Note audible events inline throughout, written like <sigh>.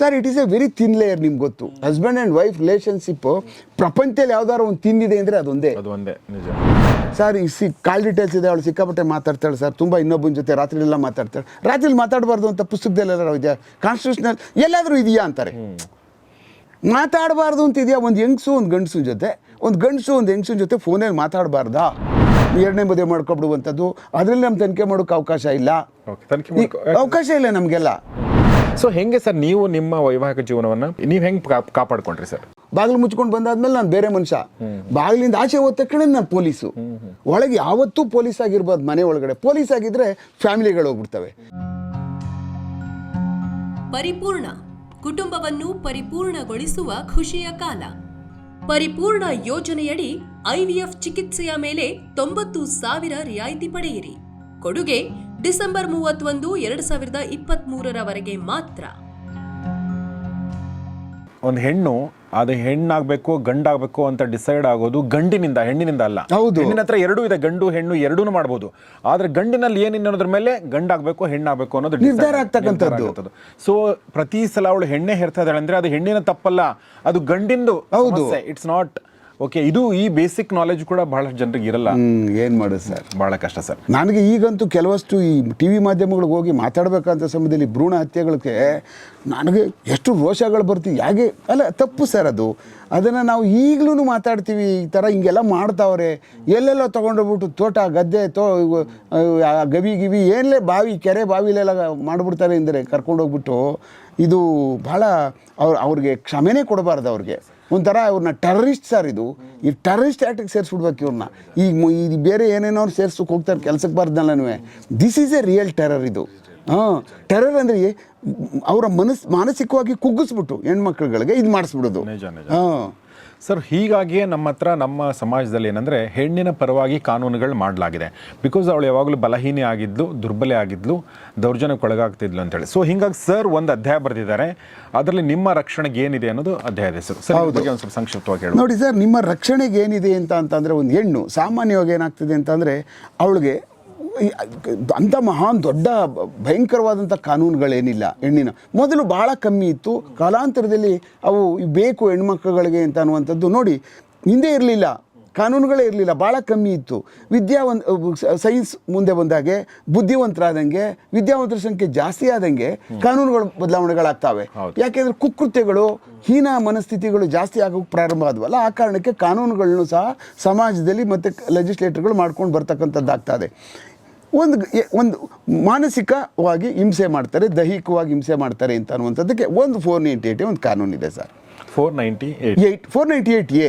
Sir it is a very thin layer ನಿಮ್ಗೆ ಗೊತ್ತು. Husband and wife relationship ಪ್ರಪಂಚದಲ್ಲಿ ಯಾವ್ದಾದ್ರು ಒಂದು ತಿಂದಿದೆ ಅಂದರೆ ಅದೊಂದೇ. ಅದು ಒಂದೇ ನಿಜ. ಸರ್ ಈ ಸಿ ಕಾಲ್ ಡೀಟೇಲ್ಸ್ ಇದೆ ಅವಳು ಸಿಕ್ಕಾಪಟ್ಟೆ ಮಾತಾಡ್ತಾಳೆ ಸರ್ ತುಂಬ ಇನ್ನೊಬ್ಬನ ಜೊತೆ ರಾತ್ರಿಯೆಲ್ಲ ಮಾತಾಡ್ತಾಳೆ. ರಾತ್ರಿ ಮಾತಾಡಬಾರ್ದು ಅಂತ ಪುಸ್ತಕದಲ್ಲೆಲ್ಲ ಇದೆಯಾ? ಕಾನ್ಸ್ಟಿಟ್ಯೂಷನಲ್ ಎಲ್ಲಾದರೂ ಇದೆಯಾ ಅಂತಾರೆ. ಮಾತಾಡಬಾರ್ದು ಅಂತ ಇದೆಯಾ? ಒಂದು ಹೆಂಗಸು ಒಂದು ಗಂಡಸಿನ ಜೊತೆ. ಒಂದು ಗಂಡಸು ಒಂದು ಹೆಂಗಸಿನ ಜೊತೆ ಫೋನಲ್ಲಿ ಮಾತಾಡಬಾರ್ದಾ? ಎರಡನೇ ಮದುವೆ ಮಾಡ್ಕೊಬಿಡುವಂಥದ್ದು. ಅದರಲ್ಲಿ ನಮ್ಮ ತನಿಖೆ ಮಾಡೋಕ್ಕೆ ಅವಕಾಶ ಇಲ್ಲ. ಅವಕಾಶ ಇಲ್ಲ ನಮಗೆಲ್ಲ. ಸೊ ಹೆಂಗೆ ಸರ್ ನೀವು ನಿಮ್ಮ ವೈವಾಹಿಕ ಜೀವನವನ್ನ ನೀವು ಹೆಂಗೆ ಕಾಪಾಡ್ಕೊಂಡ್ರಿ ಸರ್? ಬಾಗಿಲು ಮುಚ್ಕೊಂಡು ಬಂದಾದ್ಮೇಲೆ ನಾನು ಬೇರೆ ಮನುಷ್ಯ. ಬಾಗಿಲಿಂದ ಆಚೆ ಹೋದ ತಕ್ಷಣ ನಾನು ಪೊಲೀಸು. ಒಳಗೆ ಯಾವತ್ತೂ ಪೊಲೀಸ್ ಆಗಿರ್ಬೋದು ಮನೆ ಒಳಗಡೆ. ಪೊಲೀಸ್ ಆಗಿದ್ರೆ ಫ್ಯಾಮಿಲಿಗಳು ಹೋಗ್ಬಿಡ್ತವೆ. ಪರಿಪೂರ್ಣ. ಕುಟುಂಬವನ್ನು ಪರಿಪೂರ್ಣಗೊಳಿಸುವ ಖುಷಿಯ ಕಾಲ. ಪರಿಪೂರ್ಣ ಯೋಜನೆಯಡಿ ಐವಿಎಫ್ ಚಿಕಿತ್ಸೆಯ ಮೇಲೆ ತೊಂಬತ್ತು ಸಾವಿರ ರಿಯಾಯಿತಿ ಪಡೆಯಿರಿ. ಕೊಡುಗೆ ಡಿಸೆಂಬರ್ ಮೂವತ್ತೊಂದು ಎರಡು ಸಾವಿರದ ಇಪ್ಪತ್ತ್ಮೂರರವರೆಗೆ ಮಾತ್ರ ಒಂದು ಹೆಣ್ಣು ಅದು ಹೆಣ್ಣಾಗಬೇಕು ಗಂಡಾಗಬೇಕು ಅಂತ ಡಿಸೈಡ್ ಆಗೋದು ಗಂಡಿನಿಂದ ಹೆಣ್ಣಿನಿಂದ ಅಲ್ಲ ಹೌದು. ಹೆಣ್ಣಿನ ಹತ್ರ ಎರಡೂ ಇದೆ ಗಂಡು ಹೆಣ್ಣು ಎರಡೂ ಮಾಡ್ಬೋದು ಆದರೆ ಗಂಡಿನಲ್ಲಿ ಏನಿದೆ ಅನ್ನೋದ್ರ ಮೇಲೆ ಗಂಡಾಗಬೇಕು ಹೆಣ್ಣಾಗಬೇಕು ಅನ್ನೋದು ಡಿಸೈಡ್ ನಿರ್ಧಾರ. ಆಗ್ತಕ್ಕಂಥದ್ದು. ಸೊ ಪ್ರತಿ ಸಲ ಅವಳು ಹೆಣ್ಣೆ ಹೆರ್ತಾ ಇದ್ದಾಳೆ ಅಂದರೆ ಅದು ಹೆಣ್ಣಿನ ತಪ್ಪಲ್ಲ ಅದು ಗಂಡಿಂದು ಹೌದು. ಇಟ್ಸ್ ನಾಟ್ ಓಕೆ ಇದು ಈ ಬೇಸಿಕ್ ನಾಲೆಜ್ ಕೂಡ ಬಹಳ ಜನರಿಗೆ ಇರಲ್ಲ. ಏನ್ ಏನು ಮಾಡೋದು ಸರ್? ಬಹಳ ಕಷ್ಟ ಸರ್. ನನಗೆ ಈಗಂತೂ ಕೆಲವಷ್ಟು ಈ ಟಿ ವಿ ಮಾಧ್ಯಮಗಳಿಗೆ ಹೋಗಿ ಮಾತಾಡಬೇಕಂತ ಸಮಯದಲ್ಲಿ ಭ್ರೂಣ ಹತ್ಯೆಗಳಿಗೆ ನನಗೆ ಎಷ್ಟು ರೋಷಗಳು ಬರ್ತೀವಿ. ಯಾಕೆ ಅಲ್ಲ ತಪ್ಪು ಸರ್ ಅದು. ಅದನ್ನು ನಾವು ಈಗಲೂ ಮಾತಾಡ್ತೀವಿ ಈ ಥರ ಹಿಂಗೆಲ್ಲ ಮಾಡ್ತಾವ್ರೆ. ಎಲ್ಲೆಲ್ಲೋ ತೊಗೊಂಡೋಗ್ಬಿಟ್ಟು ತೋಟ ಗದ್ದೆ ತೋ ಗವಿ ಗಿವಿ ಏನ್ಲೇ ಬಾವಿ ಕೆರೆ ಬಾವಿಲೆಲ್ಲ ಮಾಡಿಬಿಡ್ತಾರೆ ಅಂದರೆ ಕರ್ಕೊಂಡೋಗ್ಬಿಟ್ಟು ಇದು ಭಾಳ ಅವ್ರು ಅವ್ರಿಗೆ ಕ್ಷಮೆನೇ ಕೊಡಬಾರ್ದು ಅವ್ರಿಗೆ. ಒಂಥರ ಇವ್ರನ್ನ ಟೆರರಿಸ್ಟ್ ಸರ್ ಇದು. ಈ ಟೆರರಿಸ್ಟ್ ಆ್ಯಕ್ಟಿಗೆ ಸೇರಿಸ್ಬಿಡ್ಬೇಕು ಇವ್ರನ್ನ ಈಗ ಇದು ಬೇರೆ ಏನೇನೋ ಅವ್ರು ಸೇರ್ಸಕ್ಕೆ ಹೋಗ್ತಾರೆ ಕೆಲಸಕ್ಕೆ ಬಾರ್ದಲ್ಲನೂ this is a real terror ಇದು. ಹಾಂ ಟೆರರ್ ಅಂದರೆ ಅವರ ಮನಸ್ ಮಾನಸಿಕವಾಗಿ ಕುಗ್ಗಿಸ್ಬಿಟ್ಟು ಹೆಣ್ಮಕ್ಳುಗಳಿಗೆ ಇದು ಮಾಡಿಸ್ಬಿಡೋದು ಹಾಂ. ಸರ್ ಹೀಗಾಗಿಯೇ ನಮ್ಮ ಹತ್ರ ನಮ್ಮ ಸಮಾಜದಲ್ಲಿ ಏನಂದರೆ ಹೆಣ್ಣಿನ ಪರವಾಗಿ ಕಾನೂನುಗಳು ಮಾಡಲಾಗಿದೆ. ಬಿಕಾಸ್ ಅವಳು ಯಾವಾಗಲೂ ಬಲಹೀನೆ ಆಗಿದ್ಲು ದುರ್ಬಲೆ ಆಗಿದ್ಲು ದೌರ್ಜನ್ಯಕ್ಕೆ ಒಳಗಾಗ್ತಿದ್ಲು ಅಂತೇಳಿ ಸೊ ಹಿಂಗಾಗಿ ಸರ್ ಒಂದು ಅಧ್ಯಾಯ ಬರೆದಿದ್ದಾರೆ. ಅದರಲ್ಲಿ ನಿಮ್ಮ ರಕ್ಷಣೆಗೆ ಏನಿದೆ ಅನ್ನೋದು ಅಧ್ಯಾಯ ಹೆಸರು. ಸರ್ ಸರ್ ಒಂದು ಸ್ವಲ್ಪ ಸಂಕ್ಷಿಪ್ತವಾಗಿ ಹೇಳಿ ನೋಡಿ ಸರ್ ನಿಮ್ಮ ರಕ್ಷಣೆಗೆ ಏನಿದೆ ಅಂತ ಅಂತಂದರೆ ಒಂದು ಹೆಣ್ಣು ಸಾಮಾನ್ಯವಾಗಿ ಏನಾಗ್ತಿದೆ ಅಂತಂದರೆ ಅವಳಿಗೆ ಅಂಥ ಮಹಾನ್ ದೊಡ್ಡ ಭಯಂಕರವಾದಂಥ ಕಾನೂನುಗಳೇನಿಲ್ಲ ಹೆಣ್ಣಿನ. ಮೊದಲು ಭಾಳ ಕಮ್ಮಿ ಇತ್ತು. ಕಾಲಾಂತರದಲ್ಲಿ ಅವು ಬೇಕು ಹೆಣ್ಮಕ್ಳುಗಳಿಗೆ ಅಂತ ಅನ್ನುವಂಥದ್ದು ನೋಡಿ ಹಿಂದೆ ಇರಲಿಲ್ಲ. ಕಾನೂನುಗಳೇ ಇರಲಿಲ್ಲ. ಭಾಳ ಕಮ್ಮಿ ಇತ್ತು. ವಿದ್ಯಾವಂತ ಸೈನ್ಸ್ ಮುಂದೆ ಬಂದಾಗೆ ಬುದ್ಧಿವಂತರಾದಂಗೆ ವಿದ್ಯಾವಂತರ ಸಂಖ್ಯೆ ಜಾಸ್ತಿ ಆದಂಗೆ ಕಾನೂನುಗಳು ಬದಲಾವಣೆಗಳಾಗ್ತವೆ. ಯಾಕೆಂದ್ರೆ ಕುಕೃತ್ಯಗಳು ಹೀನ ಮನಸ್ಥಿತಿಗಳು ಜಾಸ್ತಿ ಆಗೋಕ್ಕೆ ಪ್ರಾರಂಭ ಆದವಲ್ಲ ಆ ಕಾರಣಕ್ಕೆ ಕಾನೂನುಗಳನ್ನು ಸಹ ಸಮಾಜದಲ್ಲಿ ಮತ್ತು ಲೆಜಿಸ್ಲೇಟರ್ಗಳು ಮಾಡ್ಕೊಂಡು ಬರ್ತಕ್ಕಂಥದ್ದಾಗ್ತದೆ. ಒಂದು ಒಂದು ಮಾನಸಿಕವಾಗಿ ಹಿಂಸೆ ಮಾಡ್ತಾರೆ ದೈಹಿಕವಾಗಿ ಹಿಂಸೆ ಮಾಡ್ತಾರೆ ಅಂತ ಅನ್ನುವಂಥದ್ದಕ್ಕೆ ಒಂದು ಫೋರ್ ನೈಂಟಿ ಏಯ್ಟಿ ಒಂದು ಕಾನೂನಿದೆ sir. Four ninety eight four ninety eight A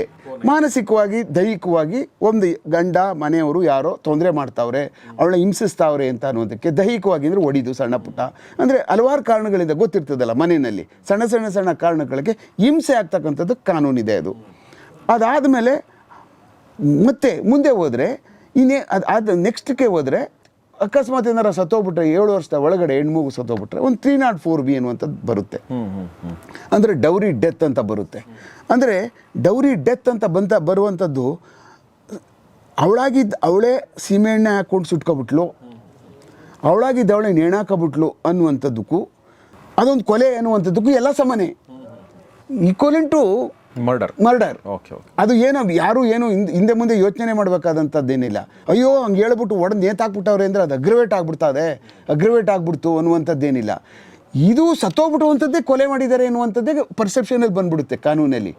ಮಾನಸಿಕವಾಗಿ ದೈಹಿಕವಾಗಿ ಒಂದು ಗಂಡ ಮನೆಯವರು ಯಾರೋ ತೊಂದರೆ ಮಾಡ್ತಾವ್ರೆ ಅವಳ ಹಿಂಸಿಸ್ತಾವ್ರೆ ಅಂತ ಅನ್ನೋದಕ್ಕೆ ದೈಹಿಕವಾಗಿ ಅಂದರೆ ಒಡಿದು ಸಣ್ಣ ಪುಟ್ಟ. ಅಂದರೆ ಹಲವಾರು ಕಾರಣಗಳಿಂದ ಗೊತ್ತಿರ್ತದಲ್ಲ ಮನೆಯಲ್ಲಿ ಸಣ್ಣ ಸಣ್ಣ ಸಣ್ಣ ಕಾರಣಗಳಿಗೆ ಹಿಂಸೆ ಆಗ್ತಕ್ಕಂಥದ್ದು ಕಾನೂನಿದೆ ಅದು. ಅದಾದಮೇಲೆ ಮತ್ತೆ ಮುಂದೆ ಹೋದರೆ ಇನ್ನೇ ಅದು ಅದು ನೆಕ್ಸ್ಟ್ಗೆ ಹೋದರೆ ಅಕಸ್ಮಾತ್ ಏನಾರ ಸತ್ತೋಗ್ಬಿಟ್ರೆ ಏಳು ವರ್ಷದ ಒಳಗಡೆ ಹೆಣ್ಮಗು ಸತ್ತೋಗ್ಬಿಟ್ರೆ ಒಂದು ತ್ರೀ ನಾಟ್ ಫೋರ್ ಬಿ ಅನ್ನುವಂಥದ್ದು ಬರುತ್ತೆ. ಅಂದರೆ ಡೌರಿ ಡೆತ್ ಅಂತ ಬರುತ್ತೆ. ಅಂದರೆ ಡೌರಿ ಡೆತ್ ಅಂತ ಬಂತ ಬರುವಂಥದ್ದು ಅವಳಾಗಿದ್ದ ಅವಳೇ ಸೀಮೆಎಣ್ಣೆ ಹಾಕ್ಕೊಂಡು ಸುಟ್ಕೊಬಿಟ್ಲು. ಅವಳಾಗಿದ್ದ ಅವಳೆ ನೇಣಾಕಬಿಟ್ಲು ಅನ್ನುವಂಥದ್ದಕ್ಕೂ ಅದೊಂದು ಕೊಲೆ ಅನ್ನುವಂಥದ್ದಕ್ಕೂ ಎಲ್ಲ ಸಮಾನೆ. ಈಕ್ವಲೆಂಟ್ ಮರ್ಡರ್ ಮರ್ಡರ್ ಓಕೆ ಅದು ಏನೋ ಯಾರು ಏನು ಹಿಂದ್- ಹಿಂದೆ ಮುಂದೆ ಯೋಚನೆ ಮಾಡಬೇಕಾದಂಥದ್ದೇನಿಲ್ಲ. ಅಯ್ಯೋ ಹಂಗೆ ಹೇಳ್ಬಿಟ್ಟು ಒಡೆದು ನೇತಾಕ್ಬಿಟ್ಟವ್ರೆ ಅಂದರೆ ಅದು ಅಗ್ರಿವೇಟ್ ಆಗ್ಬಿಡ್ತದೆ ಅಗ್ರಿವೇಟ್ ಆಗ್ಬಿಡ್ತು ಅನ್ನುವಂಥದ್ದೇನಿಲ್ಲ. ಇದು ಸತ್ತೋಗ್ಬಿಟ್ಟುವಂಥದ್ದೇ ಕೊಲೆ ಮಾಡಿದ್ದಾರೆ ಅನ್ನುವಂಥದ್ದೇ ಪರ್ಸೆಪ್ಷನಲ್ಲಿ ಬಂದ್ಬಿಡುತ್ತೆ ಕಾನೂನಲ್ಲಿ.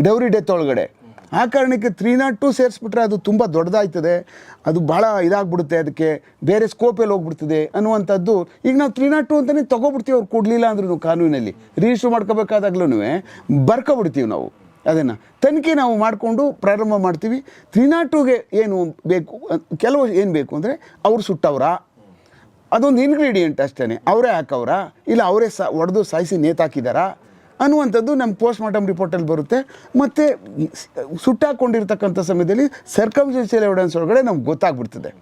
ಡೌರಿ ಡೆತ್ ಒಳಗಡೆ. ಆ ಕಾರಣಕ್ಕೆ ತ್ರೀ ನಾಟ್ ಟು ಸೇರಿಸ್ಬಿಟ್ರೆ ಅದು ತುಂಬ ದೊಡ್ಡದಾಯ್ತದೆ. ಅದು ಭಾಳ ಇದಾಗ್ಬಿಡುತ್ತೆ ಅದಕ್ಕೆ. ಬೇರೆ ಸ್ಕೋಪಲ್ಲಿ ಹೋಗ್ಬಿಡ್ತದೆ ಅನ್ನುವಂಥದ್ದು. ಈಗ ನಾವು ತ್ರೀ ನಾಟ್ ಟು ಅಂತಲೇ ತೊಗೊಬಿಡ್ತೀವಿ, ಅವ್ರು ಕೊಡಲಿಲ್ಲ ಅಂದ್ರೂ ಕಾನೂನಲ್ಲಿ ರಿಜಿಸ್ಟ್ರ್ ಮಾಡ್ಕೋಬೇಕಾದಾಗ್ಲೂ ಬರ್ಕೊಬಿಡ್ತೀವಿ ನಾವು. ಅದನ್ನು. ತನಿಖೆ ನಾವು ಮಾಡಿಕೊಂಡು ಪ್ರಾರಂಭ ಮಾಡ್ತೀವಿ. ತ್ರೀ ನಾಟ್ ಟೂಗೆ ಏನು ಬೇಕು, ಕೆಲವು ಏನು ಬೇಕು ಅಂದರೆ ಅವ್ರು ಸುಟ್ಟವ್ರಾ. ಅದೊಂದು ಇನ್ಗ್ರೀಡಿಯೆಂಟ್ ಅಷ್ಟೇ ಅವರೇ ಹಾಕವ್ರ. ಇಲ್ಲ, ಅವರೇ ಸ, ಒಡೆದು ಸಾಯಿಸಿ ನೇತಾಕಿದಾರಾ. ಅನ್ನುವಂಥದ್ದು ನಮ್ಮ ಪೋಸ್ಟ್ ಮಾರ್ಟಮ್ ರಿಪೋರ್ಟಲ್ಲಿ ಬರುತ್ತೆ. ಮತ್ತು ಸುಟ್ಟಾಕೊಂಡಿರ್ತಕ್ಕಂಥ ಸಮಯದಲ್ಲಿ ಸರ್ಕಮ್ಸ್ಟೆನ್ಷಿಯಲ್ ಎವಿಡೆನ್ಸ್ ಒಳಗಡೆ ನಮ್ಗೆ ಗೊತ್ತಾಗ್ಬಿಡ್ತದೆ.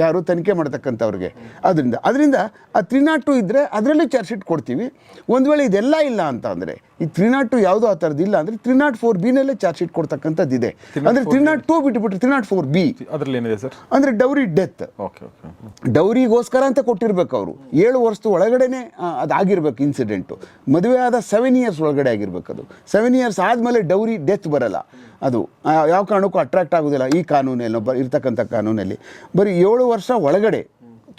ಯಾರು ತನಿಖೆ ಮಾಡ್ತಕ್ಕಂಥವ್ರಿಗೆ. ಅದರಿಂದ ಅದರಿಂದ ಆ ತ್ರೀ ನಾಟ್ ಟು ಇದ್ದರೆ ಅದರಲ್ಲೂ ಚಾರ್ಜ್ ಶೀಟ್ ಕೊಡ್ತೀವಿ. ಒಂದು ವೇಳೆ ಇದೆಲ್ಲ ಇಲ್ಲ ಅಂತ ಅಂದರೆ ಈ ತ್ರೀ ನಾಟ್ ಟು ಯಾವುದೋ ಆ ಥರದ್ದು ಇಲ್ಲ ಅಂದರೆ ತ್ರೀ ನಾಟ್ ಫೋರ್ ಬಿನಲ್ಲೇ ಚಾರ್ಜ್ ಶೀಟ್ ಕೊಡ್ತಕ್ಕಂಥದ್ದು ಇದೆ. ಅಂದರೆ ತ್ರೀ ನಾಟ್ ಟು ಬಿಟ್ಟುಬಿಟ್ರೆ ತ್ರೀ ನಾಟ್ ಫೋರ್ ಬಿ ಅದರಲ್ಲಿ ಏನಿದೆ ಸರ್ ಅಂದರೆ ಡೌರಿ ಡೆತ್ ಓಕೆ ಓಕೆ ಡೌರಿಗೋಸ್ಕರ ಅಂತ ಕೊಟ್ಟಿರ್ಬೇಕು ಅವರು. ಏಳು ವರ್ಷದ ಒಳಗಡೆನೆ ಅದು ಅದಾಗಿರ್ಬೇಕು ಇನ್ಸಿಡೆಂಟು ಮದುವೆ ಆದ ಸೆವೆನ್ ಇಯರ್ಸ್ ಒಳಗಡೆ ಆಗಿರ್ಬೇಕು ಅದು. ಸೆವೆನ್ ಇಯರ್ಸ್ ಆದಮೇಲೆ ಡೌರಿ ಡೆತ್ ಬರಲ್ಲ ಅದು. ಯಾವ ಕಾರಣಕ್ಕೂ ಅಟ್ರಾಕ್ಟ್ ಆಗೋದಿಲ್ಲ ಈ ಕಾನೂನಲ್ಲಿ ಬ ಇರ್ತಕ್ಕಂಥ ಕಾನೂನಲ್ಲಿ. ಬರೀ ಏಳು ವರ್ಷ ಒಳಗಡೆ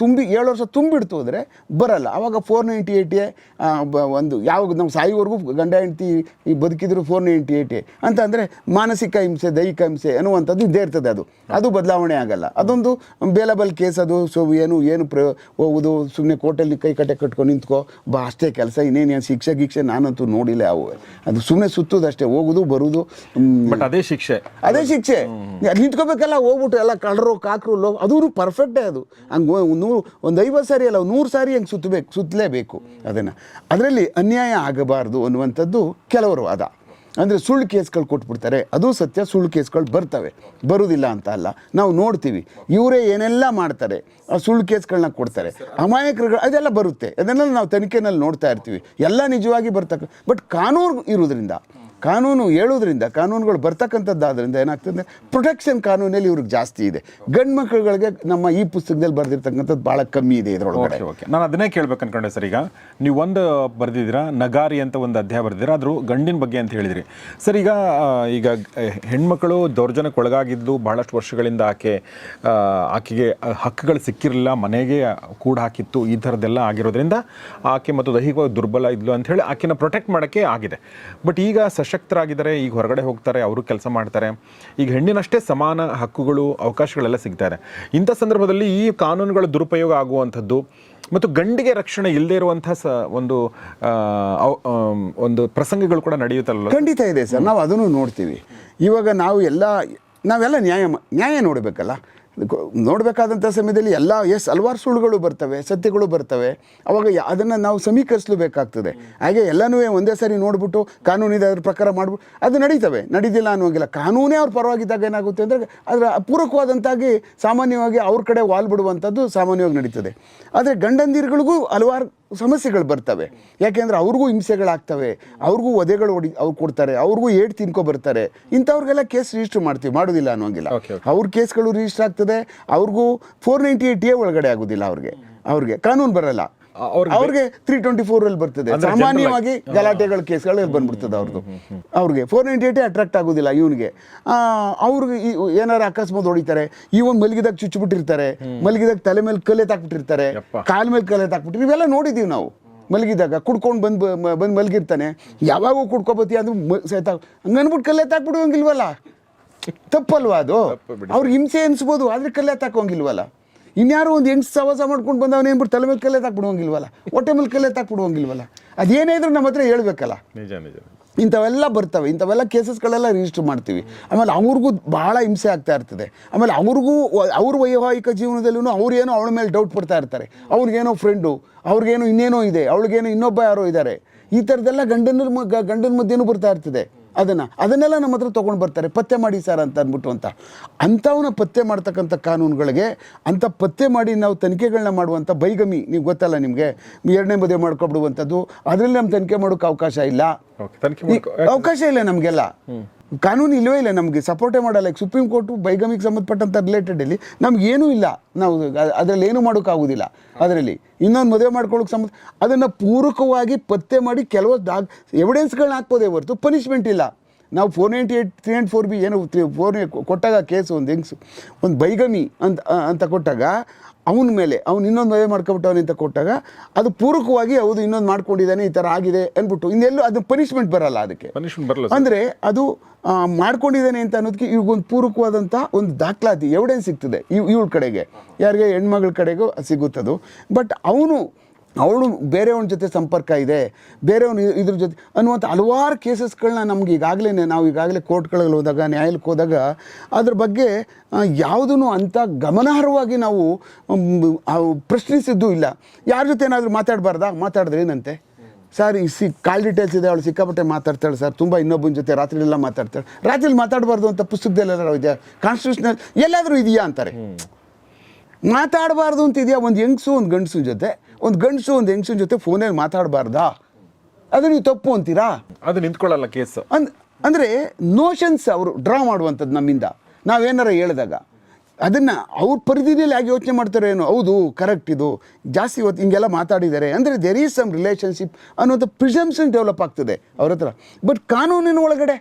ತುಂಬಿ ಏಳು ವರ್ಷ ತುಂಬಿಡ್ತು ಅಂದರೆ ಬರಲ್ಲ. ಆವಾಗ ಫೋರ್ ನೈಂಟಿ ಏಯ್ಟಿಯೇ ಒಂದು ಯಾವಾಗ ನಾವು ಸಾಯಿವರೆಗೂ ಗಂಡ ಹೆಂಡತಿ ಈ ಬದುಕಿದ್ರು ಫೋರ್ ನೈಂಟಿ ಏಯ್ಟಿ ಅಂತ ಅಂದರೆ ಮಾನಸಿಕ ಹಿಂಸೆ ದೈಹಿಕ ಹಿಂಸೆ ಅನ್ನುವಂಥದ್ದು ಇದ್ದೇ ಇರ್ತದೆ ಅದು. ಅದು ಬದಲಾವಣೆ ಆಗಲ್ಲ. ಅದೊಂದು ಬೇಲಬಲ್ ಕೇಸ್ ಅದು. ಸೊ ಏನು ಏನು ಪ್ರ ಹೋಗುದು ಸುಮ್ಮನೆ ಕೋರ್ಟಲ್ಲಿ ಕೈ ಕಟ್ಟೆ ಕಟ್ಕೊಂಡು ನಿಂತ್ಕೋ. ಬಾ ಅಷ್ಟೇ ಕೆಲಸ. ಇನ್ನೇನು ಶಿಕ್ಷೆ ಗೀಕ್ಷೆ ನಾನಂತೂ ನೋಡಿಲ್ಲ ಅವು. ಅದು ಸುಮ್ಮನೆ ಸುತ್ತೋದಷ್ಟೇ ಹೋಗುದು ಬರುವುದು ಬಟ್ ಅದೇ ಶಿಕ್ಷೆ. ಅದೇ ಶಿಕ್ಷೆ. ನಿಂತ್ಕೋಬೇಕಲ್ಲ ಹೋಗ್ಬಿಟ್ಟು ಎಲ್ಲ ಕಳ್ಳರು ಕಾಕರು ಲೋ ಅದೂ ಪರ್ಫೆಕ್ಟೇ ಅದು. ಹಂಗೆ ನೂರು ಒಂದು ಐವತ್ತು ಸಾರಿ ಅಲ್ಲ, ನೂರು ಸಾರಿ ಹಂಗೆ ಸುತ್ತಬೇಕು ಸುತ್ತಲೇಬೇಕು ಅದನ್ನು. ಅದರಲ್ಲಿ ಅನ್ಯಾಯ ಆಗಬಾರ್ದು ಅನ್ನುವಂಥದ್ದು ಕೆಲವರು ವಾದ ಅಂದರೆ ಸುಳ್ಳು ಕೇಸ್ಗಳು ಕೊಟ್ಬಿಡ್ತಾರೆ, ಅದು ಸತ್ಯ, ಸುಳ್ಳು ಕೇಸ್ಗಳು ಬರ್ತವೆ. ಬರುವುದಿಲ್ಲ ಅಂತ ಅಲ್ಲ, ನಾವು ನೋಡ್ತೀವಿ. ಇವರೇ ಏನೆಲ್ಲ ಮಾಡ್ತಾರೆ, ಆ ಸುಳ್ಳು ಕೇಸ್ಗಳನ್ನ ಕೊಡ್ತಾರೆ. ಅಮಾಯಕರುಗಳು, ಅದೆಲ್ಲ ಬರುತ್ತೆ. ಅದನ್ನೆಲ್ಲ ನಾವು ತನಿಖೆನಲ್ಲಿ ನೋಡ್ತಾ ಇರ್ತೀವಿ. ಎಲ್ಲ ನಿಜವಾಗಿ ಬರ್ತಕ್ಕ, ಬಟ್ ಕಾನೂನು ಇರುವುದರಿಂದ ಕಾನೂನು ಹೇಳೋದ್ರಿಂದ ಕಾನೂನುಗಳು ಬರ್ತಕ್ಕಂಥದ್ದಾದ್ರಿಂದ ಏನಾಗ್ತದೆ? ಪ್ರೊಟೆಕ್ಷನ್ ಕಾನೂನಲ್ಲಿ ಇವ್ರಿಗೆ ಜಾಸ್ತಿ ಇದೆ. ಗಂಡು ಮಕ್ಕಳುಗಳಿಗೆ ನಮ್ಮ ಈ ಪುಸ್ತಕದಲ್ಲಿ ಬರೆದಿರ್ತಕ್ಕಂಥದ್ದು ಭಾಳ ಕಮ್ಮಿ ಇದೆ ಇದರೊಳಗಡೆ. ಓಕೆ ನಾನು ಅದನ್ನೇ ಕೇಳ್ಬೇಕು ಅನ್ಕೊಂಡೆ ಸರ್ ಈಗ. ನೀವು ಒಂದು ಬರೆದಿದ್ದೀರಾ, ನಗಾರಿ ಅಂತ ಒಂದು ಅಧ್ಯಾಯ ಬರೆದಿದ್ದೀರಾ, ಆದರೂ ಗಂಡಿನ ಬಗ್ಗೆ ಅಂತ ಹೇಳಿದಿರಿ. ಸರ್ ಈಗ ಈಗ ಹೆಣ್ಮಕ್ಕಳು ದೌರ್ಜನ್ಯಕ್ಕೆ ಒಳಗಾಗಿದ್ದು ಭಾಳಷ್ಟು ವರ್ಷಗಳಿಂದ ಆಕೆ ಆಕೆಗೆ ಹಕ್ಕುಗಳು ಸಿಕ್ಕಿರಲಿಲ್ಲ, ಮನೆಗೆ ಕೂಡ ಹಾಕಿತ್ತು, ಈ ಥರದ್ದೆಲ್ಲ ಆಗಿರೋದ್ರಿಂದ ಆಕೆ ಮತ್ತು ದೈಹಿಕವಾಗಿ ದುರ್ಬಲ ಇದ್ಲು ಅಂತ ಹೇಳಿ ಆಕೆನ ಪ್ರೊಟೆಕ್ಟ್ ಮಾಡೋಕ್ಕೆ ಆಗಿದೆ. ಬಟ್ ಈಗ ಸಶಕ್ತರಾಗಿದ್ದಾರೆ ಈಗ ಹೊರಗಡೆ ಹೋಗ್ತಾರೆ ಅವರು ಕೆಲಸ ಮಾಡ್ತಾರೆ. ಈಗ ಹೆಣ್ಣಿನಷ್ಟೇ ಸಮಾನ ಹಕ್ಕುಗಳು ಅವಕಾಶಗಳೆಲ್ಲ ಸಿಗ್ತಾರೆ. ಇಂಥ ಸಂದರ್ಭದಲ್ಲಿ ಈ ಕಾನೂನುಗಳ ದುರುಪಯೋಗ ಆಗುವಂಥದ್ದು ಮತ್ತು ಗಂಡಿಗೆ ರಕ್ಷಣೆ ಇಲ್ಲದೇ ಇರುವಂಥ ಸ ಒಂದು ಒಂದು ಪ್ರಸಂಗಗಳು ಕೂಡ ನಡೆಯುತ್ತಲ್ಲ ಖಂಡಿತ ಇದೆ ಸರ್. ನಾವು ಅದನ್ನು ನೋಡ್ತೀವಿ. ಇವಾಗ ನಾವು ಎಲ್ಲ ನಾವೆಲ್ಲ ನ್ಯಾಯ ನ್ಯಾಯ ನೋಡಬೇಕಲ್ಲ? ನೋಡಬೇಕಾದಂಥ ಸಮಯದಲ್ಲಿ ಎಲ್ಲ, ಎಸ್, ಹಲವಾರು ಸುಳ್ಳುಗಳು ಬರ್ತವೆ, ಸತ್ಯಗಳು ಬರ್ತವೆ. ಅವಾಗ ಅದನ್ನು ನಾವು ಸಮೀಕರಿಸಲೇಬೇಕಾಗ್ತದೆ. ಹಾಗೆ ಎಲ್ಲನೂ ಒಂದೇ ಸಾರಿ ನೋಡಿಬಿಟ್ಟು ಕಾನೂನಿದೆ ಅದ್ರ ಪ್ರಕಾರ ಮಾಡ್ಬಿಟ್ಟು ಅದು ನಡೀತವೆ. ನಡೀದಿಲ್ಲ ಅನ್ನೋಂಗಿಲ್ಲ ಕಾನೂನೇ ಅವ್ರ ಪರವಾಗಿದ್ದಾಗ ಏನಾಗುತ್ತೆ ಅಂದರೆ ಅದರ ಪೂರಕವಾದಂತಾಗಿ ಸಾಮಾನ್ಯವಾಗಿ ಅವ್ರ ಕಡೆ ವಾಲ್ ಬಿಡುವಂಥದ್ದು ಸಾಮಾನ್ಯವಾಗಿ ನಡೀತದೆ. ಆದರೆ ಗಂಡಂದಿರುಗಳಿಗೂ ಹಲವಾರು ಸಮಸ್ಯೆಗಳು ಬರ್ತವೆ. ಯಾಕೆಂದ್ರೆ ಅವ್ರಿಗೂ ಹಿಂಸೆಗಳಾಗ್ತವೆ. ಅವ್ರಿಗೂ ಒದೆಗಳು ಹೊಡಿ ಅವ್ರು ಕೊಡ್ತಾರೆ. ಅವ್ರಿಗೂ ಏಟ್ ತಿನ್ಕೊ ಬರ್ತಾರೆ. ಇಂಥವ್ರಿಗೆಲ್ಲ ಕೇಸ್ ರಿಜಿಸ್ಟರ್ ಮಾಡ್ತೀವಿ. ಮಾಡೋದಿಲ್ಲ ಅನ್ನೋಂಗಿಲ್ಲ. ಅವ್ರ ಕೇಸ್ಗಳು ರಿಜಿಸ್ಟರ್ ಆಗ್ತದೆ. ಅವ್ರಿಗೂ ಫೋರ್ ನೈಂಟಿ ಏಟ್ ಎ ಒಳಗಡೆ ಆಗೋದಿಲ್ಲ ಅವ್ರಿಗೆ. ಅವ್ರಿಗೆ. ಕಾನೂನು ಬರಲ್ಲ. ಅವ್ರಿಗೆ ತ್ರೀ ಟ್ವೆಂಟಿ ಫೋರ್ ಅಲ್ಲಿ ಬರ್ತದೆ. ಸಾಮಾನ್ಯವಾಗಿ ಗಲಾಟೆಗಳ ಕೇಸ್ಗಳು ಬಂದ್ಬಿಡ್ತದೆ ಅವ್ರದ್ದು ಅವ್ರಿಗೆ ಫೋರ್ ನೈಂಟಿ ಏಟೇ ಅಟ್ರಾಕ್ಟ್ ಆಗೋದಿಲ್ಲ ಇವನಿಗೆ. ಅವ್ರಿಗೆ ಏನಾರು ಅಕಸ್ಮಾತ್ ಹೊಡಿತಾರೆ ಇವನ್ ಮಲಗಿದಾಗ ಚುಚ್ಚಿಬಿಟ್ಟಿರ್ತಾರೆ ಮಲಗಿದಾಗ ತಲೆ ಮೇಲೆ ಕಲೆ ತಾಕ್ಬಿಟ್ಟಿರ್ತಾರೆ. ಕಾಲ್ ಮೇಲೆ ಕಲೆ ತಾಕ್ಬಿಟ್ಟಿರ್ತಾರೆ ಇವೆಲ್ಲ ನೋಡಿದೀವಿ ನಾವು. ಮಲಗಿದಾಗ ಕುಡ್ಕೊಂಡು ಬಂದು ಬಂದು ಮಲಗಿರ್ತಾನೆ. ಯಾವಾಗೂ ಕುಡ್ಕೊಬತ್ತೀಯ ಅದು ಸಹಿತ ಹಂಗನ್ಬಿಟ್ಟು ಕಲ್ಲೆ ತಾಕ್ಬಿಡುವಂಗಿಲ್ವಲ್ಲ? ತಪ್ಪಲ್ವಾ ಅದು? ಅವ್ರಿಗೆ ಹಿಂಸೆ ಅನ್ಸ್ಬೋದು ಆದ್ರೆ ಕಲ್ಲೆ ತಾಕೋಂಗಿಲ್ವಲ್ಲ ಇನ್ಯಾರೋ ಒಂದು ಹೆಂಗ್ಸ್ ಸವಾಸ ಮಾಡ್ಕೊಂಡು ಬಂದವನೇ ಏನ್ಬಿಟ್ಟು ತಲೆ ಮೇಲೆ ಕಲ್ಲೆ ತಾಕ್ಬಿಡುವಂಗಿಲ್ವಲ್ಲ? ಹೊಟ್ಟೆ ಮೇಲೆ ಕಲ್ಲೆ ತಾಕ್ಬಿಡುವಂಗಿಲ್ವಲ್ಲ? ಅದೇನೇ ಇದ್ರೂ ನಮ್ಮ ಹತ್ರ ಹೇಳ್ಬೇಕಲ್ಲ? ನಿಜ ನಿಜ ಇಂಥವೆಲ್ಲ ಬರ್ತವೆ ಇಂಥವೆಲ್ಲ ಕೇಸಸ್ಗಳೆಲ್ಲ ರಿಜಿಸ್ಟರ್ ಮಾಡ್ತೀವಿ. ಆಮೇಲೆ ಅವ್ರಿಗೂ ಭಾಳ ಹಿಂಸೆ ಆಗ್ತಾ ಇರ್ತದೆ. ಆಮೇಲೆ ಅವ್ರಿಗೂ ಅವ್ರ ವೈವಾಹಿಕ ಜೀವನದಲ್ಲೂ ಅವ್ರೇನೋ ಅವಳ ಮೇಲೆ ಡೌಟ್ ಪಡ್ತಾ ಇರ್ತಾರೆ. ಅವ್ರಿಗೇನೋ ಫ್ರೆಂಡು ಅವ್ರಿಗೇನೋ ಇನ್ನೇನೋ ಇದೆ ಅವಳಿಗೇನೋ ಇನ್ನೊಬ್ಬ ಯಾರೋ ಇದ್ದಾರೆ ಈ ಥರದ್ದೆಲ್ಲ ಗಂಡನ ಗಂಡನ ಮಧ್ಯೆನೂ ಬರ್ತಾ ಇರ್ತದೆ. ಅದನ್ನು ಅದನ್ನೆಲ್ಲ ನಮ್ಮ ಹತ್ರ ತೊಗೊಂಡು ಬರ್ತಾರೆ. ಪತ್ತೆ ಮಾಡಿ ಸರ್ ಅಂತ ಅಂದ್ಬಿಟ್ಟು ಅಂತ. ಅಂಥವನ್ನ ಪತ್ತೆ ಮಾಡ್ತಕ್ಕಂಥ ಕಾನೂನುಗಳಿಗೆ ಅಂಥ ಪತ್ತೆ ಮಾಡಿ ನಾವು ತನಿಖೆಗಳನ್ನ ಮಾಡುವಂಥ ಬೈಗಮಿ ನೀವು ಗೊತ್ತಲ್ಲ ನಿಮಗೆ ಎರಡನೇ ಮದುವೆ ಮಾಡ್ಕೊಬಿಡುವಂಥದ್ದು ಅದರಲ್ಲಿ ನಮ್ಮ ತನಿಖೆ ಮಾಡೋಕ್ಕೆ ಅವಕಾಶ ಇಲ್ಲ. ಅವಕಾಶ ಇಲ್ಲ ನಮಗೆಲ್ಲ. ಕಾನೂನು ಇಲ್ಲವೇ ಇಲ್ಲ ನಮಗೆ. ಸಪೋರ್ಟೇ ಮಾಡಲ್ಲ. ಈಗ ಸುಪ್ರೀಂ ಕೋರ್ಟು ಬೈಗಮಿಗೆ ಸಂಬಂಧಪಟ್ಟಂಥ ರಿಲೇಟೆಡಲ್ಲಿ ನಮ್ಗೆ ಏನೂ ಇಲ್ಲ. ನಾವು ಅದರಲ್ಲಿ ಏನೂ ಮಾಡೋಕ್ಕಾಗೋದಿಲ್ಲ ಅದರಲ್ಲಿ ಇನ್ನೊಂದು ಮದುವೆ ಮಾಡ್ಕೊಳ್ಳೋಕೆ ಸಂಬಂಧ ಅದನ್ನು ಪೂರಕವಾಗಿ ಪತ್ತೆ ಮಾಡಿ ಕೆಲವು ಡಾಗ್ ಎವಿಡೆನ್ಸ್ಗಳನ್ನ ಹಾಕ್ಬೋದೇ ಹೊರತು ಪನಿಷ್ಮೆಂಟ್ ಇಲ್ಲ. ನಾವು four ninety eight three and four B ಏನು ಫೋರ್ ಕೊಟ್ಟಾಗ ಕೇಸು ಒಂದು ಹೆಂಗ್ಸು, ಒಂದು ಬೈಗಮಿ ಅಂತ ಅಂತ ಕೊಟ್ಟಾಗ ಅವನ ಮೇಲೆ ಅವ್ನು ಇನ್ನೊಂದು ಮದುವೆ ಮಾಡ್ಕೊಬಿಟ್ಟವನೆ ಅಂತ ಕೊಟ್ಟಾಗ ಅದು ಪೂರಕವಾಗಿ ಹೌದು ಇನ್ನೊಂದು ಮಾಡ್ಕೊಂಡಿದ್ದಾನೆ ಈ ಥರ ಆಗಿದೆ ಅಂದ್ಬಿಟ್ಟು ಇನ್ನೆಲ್ಲೂ ಅದು ಪನಿಷ್ಮೆಂಟ್ ಬರಲ್ಲ ಅದಕ್ಕೆ. ಪನಿಷ್ಮೆಂಟ್ ಬರಲ್ಲ ಅಂದರೆ ಅದು ಮಾಡ್ಕೊಂಡಿದ್ದಾನೆ ಅಂತ ಅನ್ನೋದಕ್ಕೆ ಇವ್ಗೊಂದು ಪೂರಕವಾದಂಥ ಒಂದು ದಾಖಲಾತಿ ಎವಿಡೆನ್ಸ್ ಸಿಗ್ತದೆ ಇವ್ ಇವಳ ಕಡೆಗೆ. ಯಾರಿಗೆ ಹೆಣ್ಮಗಳ ಕಡೆಗೂ ಸಿಗುತ್ತದು. ಬಟ್ ಅವನು ಅವಳು ಬೇರೆಯವನ ಜೊತೆ ಸಂಪರ್ಕ ಇದೆ, ಬೇರೆಯವನು ಇದ್ರ ಜೊತೆ ಅನ್ನುವಂಥ ಹಲವಾರು ಕೇಸಸ್ಗಳನ್ನ ನಮ್ಗೆ ಈಗಾಗಲೇ ನಾವು ಈಗಾಗಲೇ ಕೋರ್ಟ್ಗಳಲ್ಲಿ ಹೋದಾಗ, ನ್ಯಾಯಾಲಯಕ್ಕೆ ಹೋದಾಗ, ಅದ್ರ ಬಗ್ಗೆ ಯಾವುದೂ ಅಂಥ ಗಮನಾರ್ಹವಾಗಿ ನಾವು ಪ್ರಶ್ನಿಸಿದ್ದು ಇಲ್ಲ. ಯಾರ ಜೊತೆ ಏನಾದರೂ ಮಾತಾಡಬಾರ್ದಾ? ಮಾತಾಡಿದ್ರೆ ಏನಂತೆ? ಸರ್, ಈ ಸಿ, ಕಾಲ್ ಡೀಟೇಲ್ಸ್ ಇದೆ, ಅವಳು ಸಿಕ್ಕಾಪಟ್ಟೆ ಮಾತಾಡ್ತಾಳೆ ಸರ್. ತುಂಬ ಇನ್ನೊಬ್ಬನ ಜೊತೆ ರಾತ್ರಿಯೆಲ್ಲ ಮಾತಾಡ್ತಾಳೆ. ರಾತ್ರಿಲಿ ಮಾತಾಡಬಾರ್ದು ಅಂತ ಪುಸ್ತಕದಲ್ಲೆಲ್ಲ ಇದೆ ಕಾನ್ಸ್ಟಿಟ್ಯೂಷನಲ್, ಎಲ್ಲಾದರೂ ಇದೆಯಾ ಅಂತಾರೆ. ಮಾತಾಡಬಾರ್ದು ಅಂತ ಇದೆಯಾ ಒಂದು ಹೆಂಗಸು ಒಂದು ಗಂಡಸು ಜೊತೆ? ಒಂದು ಗಂಡಸು ಒಂದು ಹೆಂಗಸಿನ ಜೊತೆ ಫೋನಲ್ಲಿ ಮಾತಾಡಬಾರ್ದಾ? ಅದು ನೀವು ತಪ್ಪು ಅಂತೀರಾ? ಅದು ನಿಂತ್ಕೊಳ್ಳಲ್ಲ ಕೇಸ್. ಅಂದ್ ಅಂದರೆ ನೋಷನ್ಸ್ ಅವರು ಡ್ರಾ ಮಾಡುವಂಥದ್ದು ನಮ್ಮಿಂದ. ನಾವೇನಾರ ಹೇಳಿದಾಗ. ಅದನ್ನು ಅವ್ರ ಪರಿಧಿಯಲ್ಲಿ ಆಗಿ ಯೋಚನೆ ಮಾಡ್ತಾರೆ ಏನೋ? ಹೌದು ಕರೆಕ್ಟ್ ಇದು. ಜಾಸ್ತಿ ಇವತ್ತು ಹಿಂಗೆಲ್ಲ ಮಾತಾಡಿದ್ದಾರೆ ಅಂದರೆ ದೆರ್ ಈಸ್ ಸಮ್ ರಿಲೇಷನ್ಶಿಪ್ ಅನ್ನೋದು ಪ್ರಿಸಂಪ್ಷನ್ ಡೆವಲಪ್ ಆಗ್ತದೆ ಅವ್ರ ಹತ್ರ. ಬಟ್ ಕಾನೂನಿನ ಒಳಗಡೆ.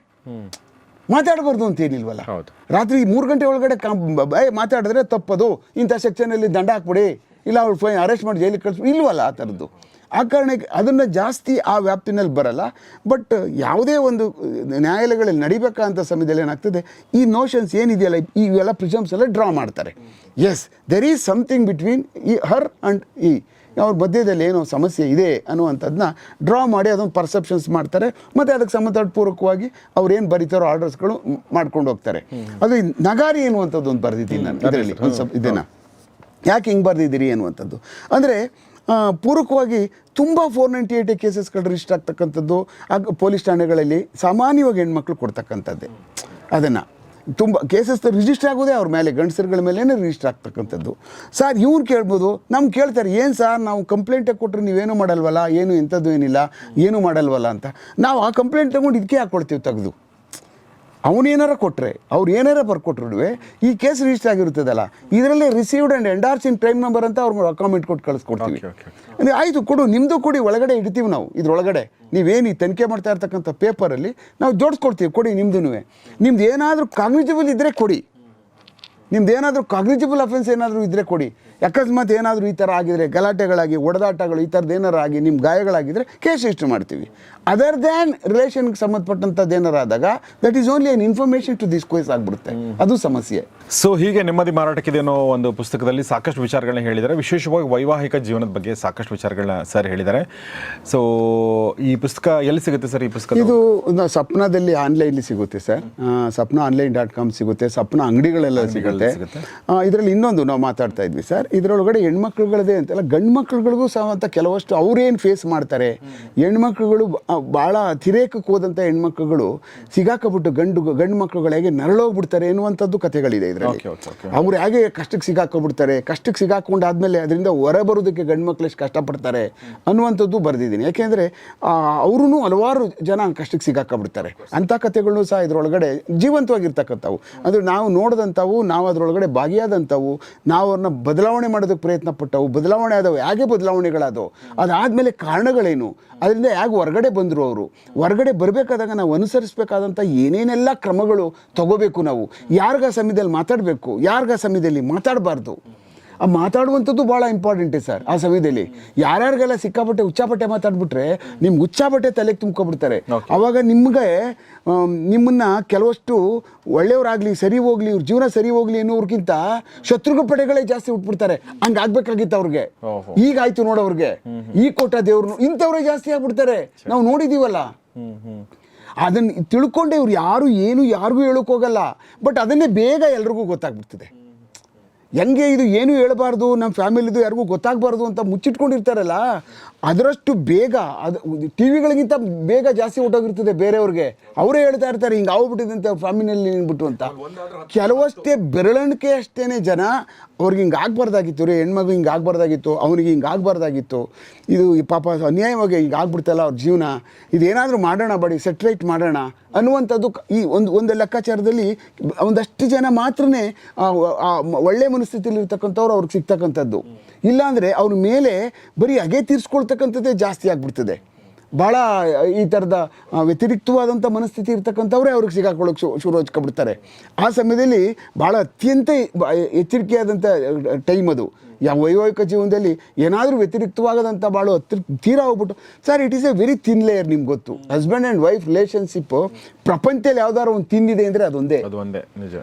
ಮಾತಾಡಬಾರ್ದು ಅಂತ ಏನಿಲ್ವಲ್ಲ? ರಾತ್ರಿ ಮೂರು ಗಂಟೆ ಒಳಗಡೆ ಮಾತಾಡಿದ್ರೆ ತಪ್ಪದು. ಇಂಥ ಸೆಕ್ಷನಲ್ಲಿ ದಂಡ ಹಾಕ್ಬಿಡಿ. ಇಲ್ಲ ಅವ್ರು ಫೈನ್ ಅರೆಸ್ಟ್ ಮಾಡಿ ಜೈಲಿಗೆ ಕಳಿಸ್ ಇಲ್ವಲ್ಲ ಆ ಥರದ್ದು? ಆ ಕಾರಣಕ್ಕೆ ಅದನ್ನು ಜಾಸ್ತಿ ಆ ವ್ಯಾಪ್ತಿನಲ್ಲಿ ಬರಲ್ಲ. ಬಟ್ ಯಾವುದೇ ಒಂದು ನ್ಯಾಯಾಲಯಗಳಲ್ಲಿ ನಡಿಬೇಕಂತ ಸಮಯದಲ್ಲಿ ಏನಾಗ್ತದೆ ಈ ನೋಷನ್ಸ್ ಏನಿದೆಯಲ್ಲ ಇವೆಲ್ಲ ಪ್ರಿಸಮ್ಸ್ ಎಲ್ಲ ಡ್ರಾ ಮಾಡ್ತಾರೆ. Yes there is something between ಈ ಹರ್ ಆ್ಯಂಡ್ ಈ ಅವ್ರ ಮಧ್ಯದಲ್ಲಿ ಏನೋ ಸಮಸ್ಯೆ ಇದೆ ಅನ್ನುವಂಥದ್ದನ್ನ ಡ್ರಾ ಮಾಡಿ ಅದೊಂದು ಪರ್ಸೆಪ್ಷನ್ಸ್ ಮಾಡ್ತಾರೆ. ಮತ್ತು ಅದಕ್ಕೆ ಸಂಬಂಧಪೂರ್ವಕವಾಗಿ ಅವ್ರು ಏನು ಬರೀತಾರೋ ಆರ್ಡರ್ಸ್ಗಳು ಮಾಡ್ಕೊಂಡು ಹೋಗ್ತಾರೆ. ಅದು ನಗಾರಿ ಎನ್ನುವಂಥದ್ದು ಒಂದು ಬರೆದಿದ್ದೀನಿ ನಾನು ಇದರಲ್ಲಿ. ಒಂದು ಸ್ವಲ್ಪ ಇದನ್ನು ಯಾಕೆ ಹಿಂಗೆ ಬರೆದಿದ್ದೀರಿ ಅನ್ನುವಂಥದ್ದು ಅಂದರೆ ಪೂರಕವಾಗಿ ತುಂಬ ಫೋರ್ ನೈಂಟಿ ಏಯ್ಟ್ ಕೇಸಸ್ಗಳು ರಿಜಿಸ್ಟರ್ ಆಗ್ತಕ್ಕಂಥದ್ದು ಆಗ ಪೊಲೀಸ್ ಠಾಣೆಗಳಲ್ಲಿ ಸಾಮಾನ್ಯವಾಗಿ ಹೆಣ್ಮಕ್ಳು ಕೊಡ್ತಕ್ಕಂಥದ್ದೇ. ಅದನ್ನು. ತುಂಬ ಕೇಸಸ್ ರಿಜಿಸ್ಟರ್ ಆಗೋದೇ ಅವ್ರ ಮೇಲೆ, ಗಂಡಸರುಗಳ ಮೇಲೇ ರಿಜಿಸ್ಟರ್ ಆಗ್ತಕ್ಕಂಥದ್ದು. ಸರ್ ಇವ್ರು ಕೇಳ್ಬೋದು ನಮ್ಗೆ ಕೇಳ್ತಾರೆ, ಏನು ಸರ್ ನಾವು ಕಂಪ್ಲೇಂಟೇ ಕೊಟ್ಟರೆ ನೀವೇನು ಮಾಡಲ್ವಲ್ಲ? ಏನು ಎಂಥದ್ದು ಏನಿಲ್ಲ? ಏನು ಮಾಡಲ್ವಲ್ಲ? ಅಂತ. ನಾವು ಆ ಕಂಪ್ಲೇಂಟ್ ತಗೊಂಡು ಇದಕ್ಕೆ ಹಾಕ್ಕೊಳ್ತೀವಿ ತೆಗೆದು. ಅವನೇನಾರ ಕೊಟ್ಟರೆ ಅವ್ರು ಏನಾರ ಬರ್ಕೊಟ್ರು ಈ ಕೇಸ್ ರಿಜಿಸ್ಟರ್ ಆಗಿರುತ್ತದಲ್ಲ ಇದರಲ್ಲಿ received and endorse in train number ಅಂತ ಅವ್ರಿಗೆ ಅಕಾಮೆಂಟ್ ಕೊಟ್ಟು ಕಳಿಸ್ಕೊಡ್ತೀವಿ. ಅಂದ್ರೆ ಆಯಿತು ಕೊಡು ನಿಮ್ಮದು ಕೊಡಿ ಒಳಗಡೆ ಇಡ್ತೀವಿ ನಾವು ಇದ್ರೊಳಗಡೆ. ನೀವೇನು ಈ ತನಿಖೆ ಮಾಡ್ತಾ ಇರ್ತಕ್ಕಂಥ ಪೇಪರಲ್ಲಿ ನಾವು ಜೋಡಿಸ್ಕೊಡ್ತೀವಿ ಕೊಡಿ ನಿಮ್ಮದು ನಿಮ್ದು ಏನಾದರೂ ಕಾಗ್ನಿಜಿಬಲ್ ಇದ್ದರೆ ಕೊಡಿ. ನಿಮ್ದು ಏನಾದರೂ ಕಾಗ್ನಿಜಿಬಲ್ ಅಫೆನ್ಸ್ ಏನಾದರೂ ಇದ್ದರೆ ಕೊಡಿ. ಅಕಸ್ಮಾತ್ ಏನಾದರೂ ಈ ಥರ ಆಗಿದರೆ ಗಲಾಟೆಗಳಾಗಿ ಒಡೆದಾಟಗಳು ಈ ಥರದ್ದು ಏನಾರು ಆಗಿ ನಿಮ್ಮ ಗಾಯಗಳಾಗಿದ್ದರೆ ಕೇಸ್ ರಿಜಿಸ್ಟರ್ ಮಾಡ್ತೀವಿ. ಅದರ್ ದ್ಯಾನ್ ರಿಲೇಷನ್ಗೆ ಸಂಬಂಧಪಟ್ಟಂಥದ್ದು ಏನಾರು ಆದಾಗ that is only an information to this case ಆಗಿಬಿಡುತ್ತೆ. ಅದು ಸಮಸ್ಯೆ. ಸೊ ಹೀಗೆ ನೆಮ್ಮದಿ ಮಾರಾಟಕ್ಕಿದೆ ಅನ್ನೋ ಒಂದು ಪುಸ್ತಕದಲ್ಲಿ ಸಾಕಷ್ಟು ವಿಚಾರಗಳನ್ನ ಹೇಳಿದ್ದಾರೆ. ವಿಶೇಷವಾಗಿ ವೈವಾಹಿಕ ಜೀವನದ ಬಗ್ಗೆ ಸಾಕಷ್ಟು ವಿಚಾರಗಳನ್ನ ಸರ್ ಹೇಳಿದ್ದಾರೆ. ಸೊ ಈ ಪುಸ್ತಕ ಎಲ್ಲಿ ಸಿಗುತ್ತೆ ಸರ್ ಈ ಪುಸ್ತಕ ಇದು ಸಪ್ನದಲ್ಲಿ ಆನ್ಲೈನ್ ಸಿಗುತ್ತೆ sir. Sapna online dot com ಸಿಗುತ್ತೆ ಸಪ್ನ ಅಂಗಡಿಗಳೆಲ್ಲ ಸಿಗುತ್ತೆ. ಇದರಲ್ಲಿ ಇನ್ನೊಂದು ನಾವು ಮಾತಾಡ್ತಾ ಇದ್ವಿ ಸರ್. ಇದರೊಳಗಡೆ ಹೆಣ್ಮಕ್ಳುಗಳದೇ ಅಂತಲ್ಲ ಗಂಡು ಮಕ್ಳುಗಳಿಗೂ ಸಹ ಅಂತ ಕೆಲವಷ್ಟು ಅವರೇನು ಫೇಸ್ ಮಾಡ್ತಾರೆ. ಹೆಣ್ಮಕ್ಳುಗಳು ಭಾಳ ಅತಿರೇಕಕ್ಕೆ ಹೋದಂಥ ಹೆಣ್ಮಕ್ಳುಗಳು ಸಿಗಾಕಬಿಟ್ಟು ಗಂಡು ಗಂಡು ಮಕ್ಳುಗಳು ಹೇಗೆ ನರಳೋಗ್ಬಿಡ್ತಾರೆ ಎನ್ನುವಂಥದ್ದು ಕಥೆಗಳಿದೆ ಇದರಲ್ಲಿ. ಅವ್ರು ಹೇಗೆ ಕಷ್ಟಕ್ಕೆ ಸಿಗಾಕೊಬಿಡ್ತಾರೆ ಕಷ್ಟಕ್ಕೆ ಸಿಗಾಕೊಂಡಾದ್ಮೇಲೆ ಅದರಿಂದ ಹೊರಬರೋದಕ್ಕೆ ಗಂಡು ಮಕ್ಳು ಎಷ್ಟು ಕಷ್ಟಪಡ್ತಾರೆ ಅನ್ನುವಂಥದ್ದು ಬರೆದಿದ್ದೀನಿ. ಯಾಕೆಂದರೆ ಅವ್ರೂ ಹಲವಾರು ಜನ ಕಷ್ಟಕ್ಕೆ ಸಿಗಾಕೊಂಡ್ಬಿಡ್ತಾರೆ ಅಂಥ ಕಥೆಗಳನ್ನೂ ಸಹ ಇದರೊಳಗಡೆ ಜೀವಂತವಾಗಿರ್ತಕ್ಕಂಥವು. ಅಂದರೆ ನಾವು ನೋಡಿದಂಥವು ನಾವು ಅದರೊಳಗಡೆ ಭಾಗಿಯಾದಂಥವು ನಾವು ಅವ್ರನ್ನ ಬದಲಾವಣೆ ಮಾಡೋದಕ್ಕೆ ಪ್ರಯತ್ನ ಪಟ್ಟವು, ಬದಲಾವಣೆ ಆದವು, ಹೇಗೆ ಬದಲಾವಣೆಗಳಾದವು, ಅದಾದಮೇಲೆ ಕಾರಣಗಳೇನು? ಅದರಿಂದ ಹೇಗೆ ಹೊರಗಡೆ ಬಂದರು ಅವರು? ಹೊರಗಡೆ ಬರಬೇಕಾದಾಗ ನಾವು ಅನುಸರಿಸಬೇಕಾದಂಥ ಏನೇನೆಲ್ಲ ಕ್ರಮಗಳು ತಗೋಬೇಕು ನಾವು? ಯಾರಿಗ ಸಮಯದಲ್ಲಿ ಮಾತಾಡಬೇಕು? ಯಾರಿಗ ಸಮಯದಲ್ಲಿ ಮಾತಾಡಬಾರ್ದು? ಆ ಮಾತಾಡುವಂಥದ್ದು ಭಾಳ ಇಂಪಾರ್ಟೆಂಟ್ ಸರ್ ಆ ಸಮಯದಲ್ಲಿ ಯಾರ್ಯಾರಿಗೆಲ್ಲ ಸಿಕ್ಕಾಪಟ್ಟೆ ಉಚ್ಚಾಪಟ್ಟೆ ಮಾತಾಡ್ಬಿಟ್ರೆ ನಿಮ್ಗೆ ಉಚ್ಚಾಪಟ್ಟೆ ತಲೆಗೆ ತುಂಬ್ಕೊಬಿಡ್ತಾರೆ. ಅವಾಗ ನಿಮಗೆ ನಿಮ್ಮನ್ನ ಕೆಲವಷ್ಟು ಒಳ್ಳೆಯವರಾಗಲಿ ಸರಿ ಹೋಗ್ಲಿ ಇವ್ರ ಜೀವನ ಸರಿ ಹೋಗ್ಲಿ ಅನ್ನೋರ್ಗಿಂತ ಶತ್ರುಘ್ನ ಪಡೆಗಳೇ ಜಾಸ್ತಿ ಉಟ್ಬಿಡ್ತಾರೆ. ಹಂಗೆ ಆಗ್ಬೇಕಾಗಿತ್ತು ಅವ್ರಿಗೆ. ಈಗಾಯ್ತು ಈಗ ಆಯ್ತು ನೋಡೋರ್ಗೆ ಈ ಕೋಟ ದೇವ್ರನ್ನು ಇಂಥವ್ರೇ ಜಾಸ್ತಿ ಆಗ್ಬಿಡ್ತಾರೆ. ನಾವು ನೋಡಿದೀವಲ್ಲ. ಹ್ಮ್ ತಿಳ್ಕೊಂಡೆ ಇವ್ರು ಯಾರು ಏನು ಯಾರಿಗೂ ಹೇಳೋಕೆ ಹೋಗಲ್ಲ. ಬಟ್ ಅದನ್ನೇ ಬೇಗ ಎಲ್ರಿಗೂ ಗೊತ್ತಾಗ್ಬಿಡ್ತದೆ. ಹೆಂಗೆ ಇದು ಏನು ಹೇಳಬಾರ್ದು ನಮ್ಮ ಫ್ಯಾಮಿಲಿದು ಯಾರಿಗೂ ಗೊತ್ತಾಗಬಾರ್ದು ಅಂತ ಮುಚ್ಚಿಟ್ಕೊಂಡಿರ್ತಾರಲ್ಲ, ಅದರಷ್ಟು ಬೇಗ, ಅದು ಟಿ ವಿಗಳಿಗಿಂತ ಬೇಗ ಜಾಸ್ತಿ ಹೊಟ್ಟೋಗಿರ್ತದೆ ಬೇರೆಯವ್ರಿಗೆ. ಅವರೇ ಹೇಳ್ತಾ ಇರ್ತಾರೆ, ಹಿಂಗೆ ಆಗ್ಬಿಟ್ಟಿದೆ ಅಂತ ಫ್ಯಾಮಿಲಿನಲ್ಲಿ ನಿನ್ಬಿಟ್ಟು ಅಂತ. ಕೆಲವಷ್ಟೇ ಬೆರಳಿಕೆ ಅಷ್ಟೇ ಜನ ಅವ್ರಿಗೆ ಹಿಂಗೆ ಆಗ್ಬಾರ್ದಾಗಿತ್ತು, ರೀ ಹೆಣ್ಮಗು ಹಿಂಗೆ ಆಗ್ಬಾರ್ದಾಗಿತ್ತು, ಅವನಿಗೆ ಹಿಂಗೆ ಆಗ್ಬಾರ್ದಾಗಿತ್ತು. ಇದು ಪಾಪ ಅನ್ಯಾಯವಾಗಿ ಹಿಂಗೆ ಆಗ್ಬಿಡ್ತಲ್ಲ ಅವ್ರ ಜೀವನ. ಇದೇನಾದರೂ ಮಾಡೋಣ ಬಡಿ ಸೆಟ್ರೈಟ್ ಮಾಡೋಣ ಅನ್ನುವಂಥದ್ದು ಈ ಒಂದು ಒಂದು ಲೆಕ್ಕಾಚಾರದಲ್ಲಿ ಒಂದಷ್ಟು ಜನ ಮಾತ್ರನೇ ಒಳ್ಳೆ ಒಳ್ಳೆ ಮನಸ್ಥಿತಿಯಲ್ಲಿ ಇರ್ತಕ್ಕಂಥವ್ರು ಅವ್ರಿಗೆ ಸಿಗ್ತಕ್ಕಂಥದ್ದು. ಇಲ್ಲಾಂದರೆ ಅವ್ರ ಮೇಲೆ ಬರೀ ಅಗೆ ತೀರಿಸ್ಕೊಳ್ತಕ್ಕಂಥದ್ದೇ ಜಾಸ್ತಿ ಆಗಿಬಿಡ್ತದೆ. ಭಾಳ ಈ ಥರದ ವ್ಯತಿರಿಕ್ತವಾದಂಥ ಮನಸ್ಥಿತಿ ಇರ್ತಕ್ಕಂಥವ್ರೆ ಅವ್ರಿಗೆ ಸಿಗಾಕೊಳ್ಳೋಕೆ ಶು ಶುರು ಹಚ್ಕೊಬಿಡ್ತಾರೆ ಆ ಸಮಯದಲ್ಲಿ ಭಾಳ ಅತ್ಯಂತ ಎಚ್ಚರಿಕೆಯಾದಂಥ ಟೈಮ್ ಅದು. ಯಾವ ವೈವಾಹಿಕ ಜೀವನದಲ್ಲಿ ಏನಾದರೂ ವ್ಯತಿರಿಕ್ತವಾಗದಂಥ ಭಾಳ ಹತ್ತಿರ ತೀರಾ ಹೋಗ್ಬಿಟ್ಟು, sir it is a very thin layer ನಿಮ್ಗೆ ಗೊತ್ತು. ಹಸ್ಬೆಂಡ್ ಆ್ಯಂಡ್ ವೈಫ್ ರಿಲೇಷನ್ಶಿಪ್ ಪ್ರಪಂಚದಲ್ಲಿ ಯಾವ್ದಾದ್ರು ಒಂದು ತಿಂದಿದೆ ಅಂದರೆ ಅದೊಂದೇ. ಅದು ಒಂದೇ, ನಿಜ.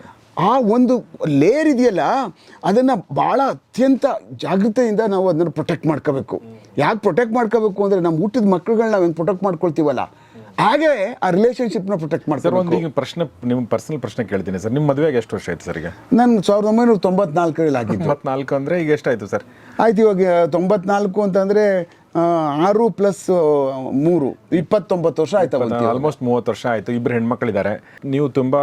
ಆ ಒಂದು ಲೇಯರ್ ಇದೆಯಲ್ಲ ಅದನ್ನು ಭಾಳ ಅತ್ಯಂತ ಜಾಗೃತೆಯಿಂದ ನಾವು ಅದನ್ನು ಪ್ರೊಟೆಕ್ಟ್ ಮಾಡ್ಕೋಬೇಕು. ಯಾಕೆ ಪ್ರೊಟೆಕ್ಟ್ ಮಾಡ್ಕೋಬೇಕು ಅಂದರೆ ನಮ್ಮ ಹುಟ್ಟಿದ ಮಕ್ಕಳುಗಳನ್ನ ನಾವು ಹೆಂಗೆ ಪ್ರೊಟೆಕ್ಟ್ ಮಾಡ್ಕೊಳ್ತೀವಲ್ಲ? ಹಾಗೆ ಆ ರಿಲೇಷನ್ಶಿಪ್ನ ಪ್ರೊಟೆಕ್ಟ್ ಸರ್ ಒಂದು ಈಗ ಪ್ರಶ್ನೆ ನಿಮ್ಮ ಪರ್ಸನಲ್ ಪ್ರಶ್ನೆ ಕೇಳ್ತೀನಿ ಸರ್. ನಿಮ್ಮ ಮದುವೆಗೆ ಎಷ್ಟು ವರ್ಷ ಆಯ್ತು ಸರ್ ಈಗ? ನಾನು ಸಾವಿರದ ಒಂಬೈನೂರ ತೊಂಬತ್ನಾಲ್ಕರಲ್ಲಿ ಆಗಿದ್ದು. ತೊಂಬತ್ನಾಲ್ಕು ಅಂದರೆ ಈಗ ಎಷ್ಟಾಯಿತು ಸರ್? ಆಯ್ತು ಇವಾಗ ತೊಂಬತ್ನಾಲ್ಕು ಅಂತಂದರೆ ಆರು ಪ್ಲಸ್ ಮೂರು ಇಪ್ಪತ್ತೊಂಬತ್ತು ವರ್ಷ ಆಯ್ತು ಆಲ್ಮೋಸ್ಟ್ ಮೂವತ್ತು ವರ್ಷ ಆಯ್ತು ಇಬ್ಬರು ಹೆಣ್ಮಕ್ಳಿದ್ದಾರೆ. ನೀವು ತುಂಬ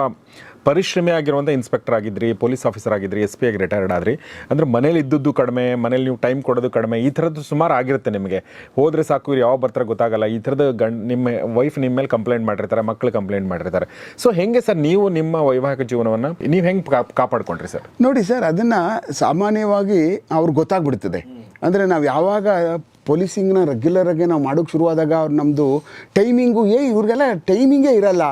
ಪರಿಶ್ರಮಿ ಆಗಿರುವಂಥ ಇನ್ಸ್ಪೆಕ್ಟರ್ ಆಗಿದ್ರಿ ಪೊಲೀಸ್ ಆಫೀಸರ್ ಆಗಿದ್ರಿ ಎಸ್ ಪಿ ಆಗಿ ರಿಟೈರ್ಡ್ ಆದ್ರಿ. ಅಂದ್ರೆ ಮನೇಲಿ ಇದ್ದದ್ದು ಕಡಿಮೆ ಮನೇಲಿ ನೀವು ಟೈಮ್ ಕೊಡೋದು ಕಡಿಮೆ ಈ ಥರದ್ದು ಸುಮಾರು ಆಗಿರುತ್ತೆ ನಿಮಗೆ. ಹೋದರೆ ಸಾಕು ಇವ್ರು ಯಾವ ಬರ್ತಾರೆ ಗೊತ್ತಾಗಲ್ಲ ಈ ಥರದ ಗಂಡ್ ನಿಮ್ಮ ವೈಫ್ ನಿಮ್ಮ ಮೇಲೆ ಕಂಪ್ಲೇಂಟ್ ಮಾಡಿರ್ತಾರೆ ಮಕ್ಕಳು ಕಂಪ್ಲೇಂಟ್ ಮಾಡಿರ್ತಾರೆ. ಸೊ ಹೆಂಗೆ ಸರ್ ನೀವು ನಿಮ್ಮ ವೈವಾಹಿಕ ಜೀವನವನ್ನು ನೀವು ಹೆಂಗೆ ಕಾಪಾಡ್ಕೊಂಡ್ರಿ ಸರ್? ನೋಡಿ ಸರ್ ಅದನ್ನು ಸಾಮಾನ್ಯವಾಗಿ ಅವ್ರಿಗೆ ಗೊತ್ತಾಗ್ಬಿಡ್ತದೆ. ಅಂದರೆ ನಾವು ಯಾವಾಗ ಪೊಲೀಸಿಂಗ್ನ ರೆಗ್ಯುಲರಾಗಿ ನಾವು ಮಾಡೋಕ್ಕೆ ಶುರುವಾದಾಗ ಅವ್ರು ನಮ್ಮದು ಟೈಮಿಂಗು ಏ ಇವ್ರಿಗೆಲ್ಲ ಟೈಮಿಂಗೇ ಇರಲ್ಲ.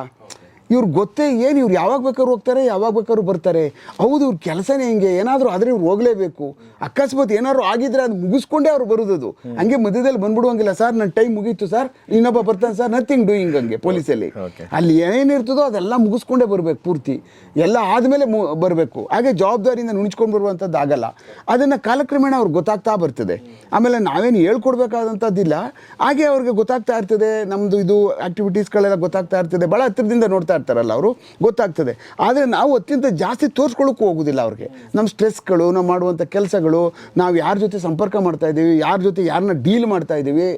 ಇವ್ರು ಗೊತ್ತೇ ಏನು ಇವ್ರು ಯಾವಾಗ ಬೇಕಾದ್ರು ಹೋಗ್ತಾರೆ ಯಾವಾಗ ಬೇಕಾದ್ರು ಬರ್ತಾರೆ. ಹೌದು ಇವ್ರ ಕೆಲಸನೇ ಹಿಂಗೆ. ಏನಾದರೂ ಆದರೆ ಇವ್ರು ಹೋಗಲೇಬೇಕು. ಅಕಸ್ಮಾತ್ ಏನಾದ್ರು ಆಗಿದ್ರೆ ಅದು ಮುಗಿಸ್ಕೊಂಡೇ ಅವ್ರು ಬರೋದದು. ಹಂಗೆ ಮಧ್ಯದಲ್ಲಿ ಬಂದ್ಬಿಡುವಂಗಿಲ್ಲ ಸರ್ ನನ್ನ ಟೈಮ್ ಮುಗೀತು ಸರ್. ಇನ್ನೊಬ್ಬ ಬರ್ತಾನೆ ಸರ್. ನಥಿಂಗ್ ಡೂಯಿಂಗ್ ಹಂಗೆ ಪೊಲೀಸಲ್ಲಿ. ಅಲ್ಲಿ ಏನೇನಿರ್ತದೋ ಅದೆಲ್ಲ ಮುಗಿಸ್ಕೊಂಡೇ ಬರಬೇಕು ಪೂರ್ತಿ. ಎಲ್ಲ ಆದಮೇಲೆ ಮು ಬರಬೇಕು. ಹಾಗೆ ಜವಾಬ್ದಾರಿಯಿಂದ ನುಣಿಸ್ಕೊಂಡು ಬರುವಂಥದ್ದು ಆಗಲ್ಲ. ಅದನ್ನು ಕಾಲಕ್ರಮೇಣ ಅವ್ರಿಗೆ ಗೊತ್ತಾಗ್ತಾ ಬರ್ತದೆ. ಆಮೇಲೆ ನಾವೇನು ಹೇಳ್ಕೊಡ್ಬೇಕಾದಂಥದ್ದಿಲ್ಲ ಹಾಗೆ ಅವ್ರಿಗೆ ಗೊತ್ತಾಗ್ತಾ ಇರ್ತದೆ. ನಮ್ಮದು ಇದು ಆ್ಯಕ್ಟಿವಿಟೀಸ್ಗಳೆಲ್ಲ ಗೊತ್ತಾಗ್ತಾ ಇರ್ತದೆ. ಭಾಳ ಹತ್ತಿರದಿಂದ ನೋಡ್ತಾ ಇರ್ತಾರಲ್ಲ ಅವರು ಗೊತ್ತಾಗ್ತದೆ. ಆದರೆ ನಾವು ಅತ್ಯಂತ ಜಾಸ್ತಿ ತೋರಿಸ್ಕೊಳ್ಳೋಕ್ಕೂ ಹೋಗೋದಿಲ್ಲ ಅವ್ರಿಗೆ. ನಮ್ಮ ಸ್ಟ್ರೆಸ್ಗಳು ನಾವು ಮಾಡುವಂಥ ಕೆಲಸಗಳು ನಾವು ಯಾರ ಜೊತೆ ಸಂಪರ್ಕ ಮಾಡ್ತಾ ಇದ್ದೀವಿ ಯಾರ ಜೊತೆ ಯಾರನ್ನ ಡೀಲ್ ಮಾಡ್ತಾ ಇದ್ದೀವಿ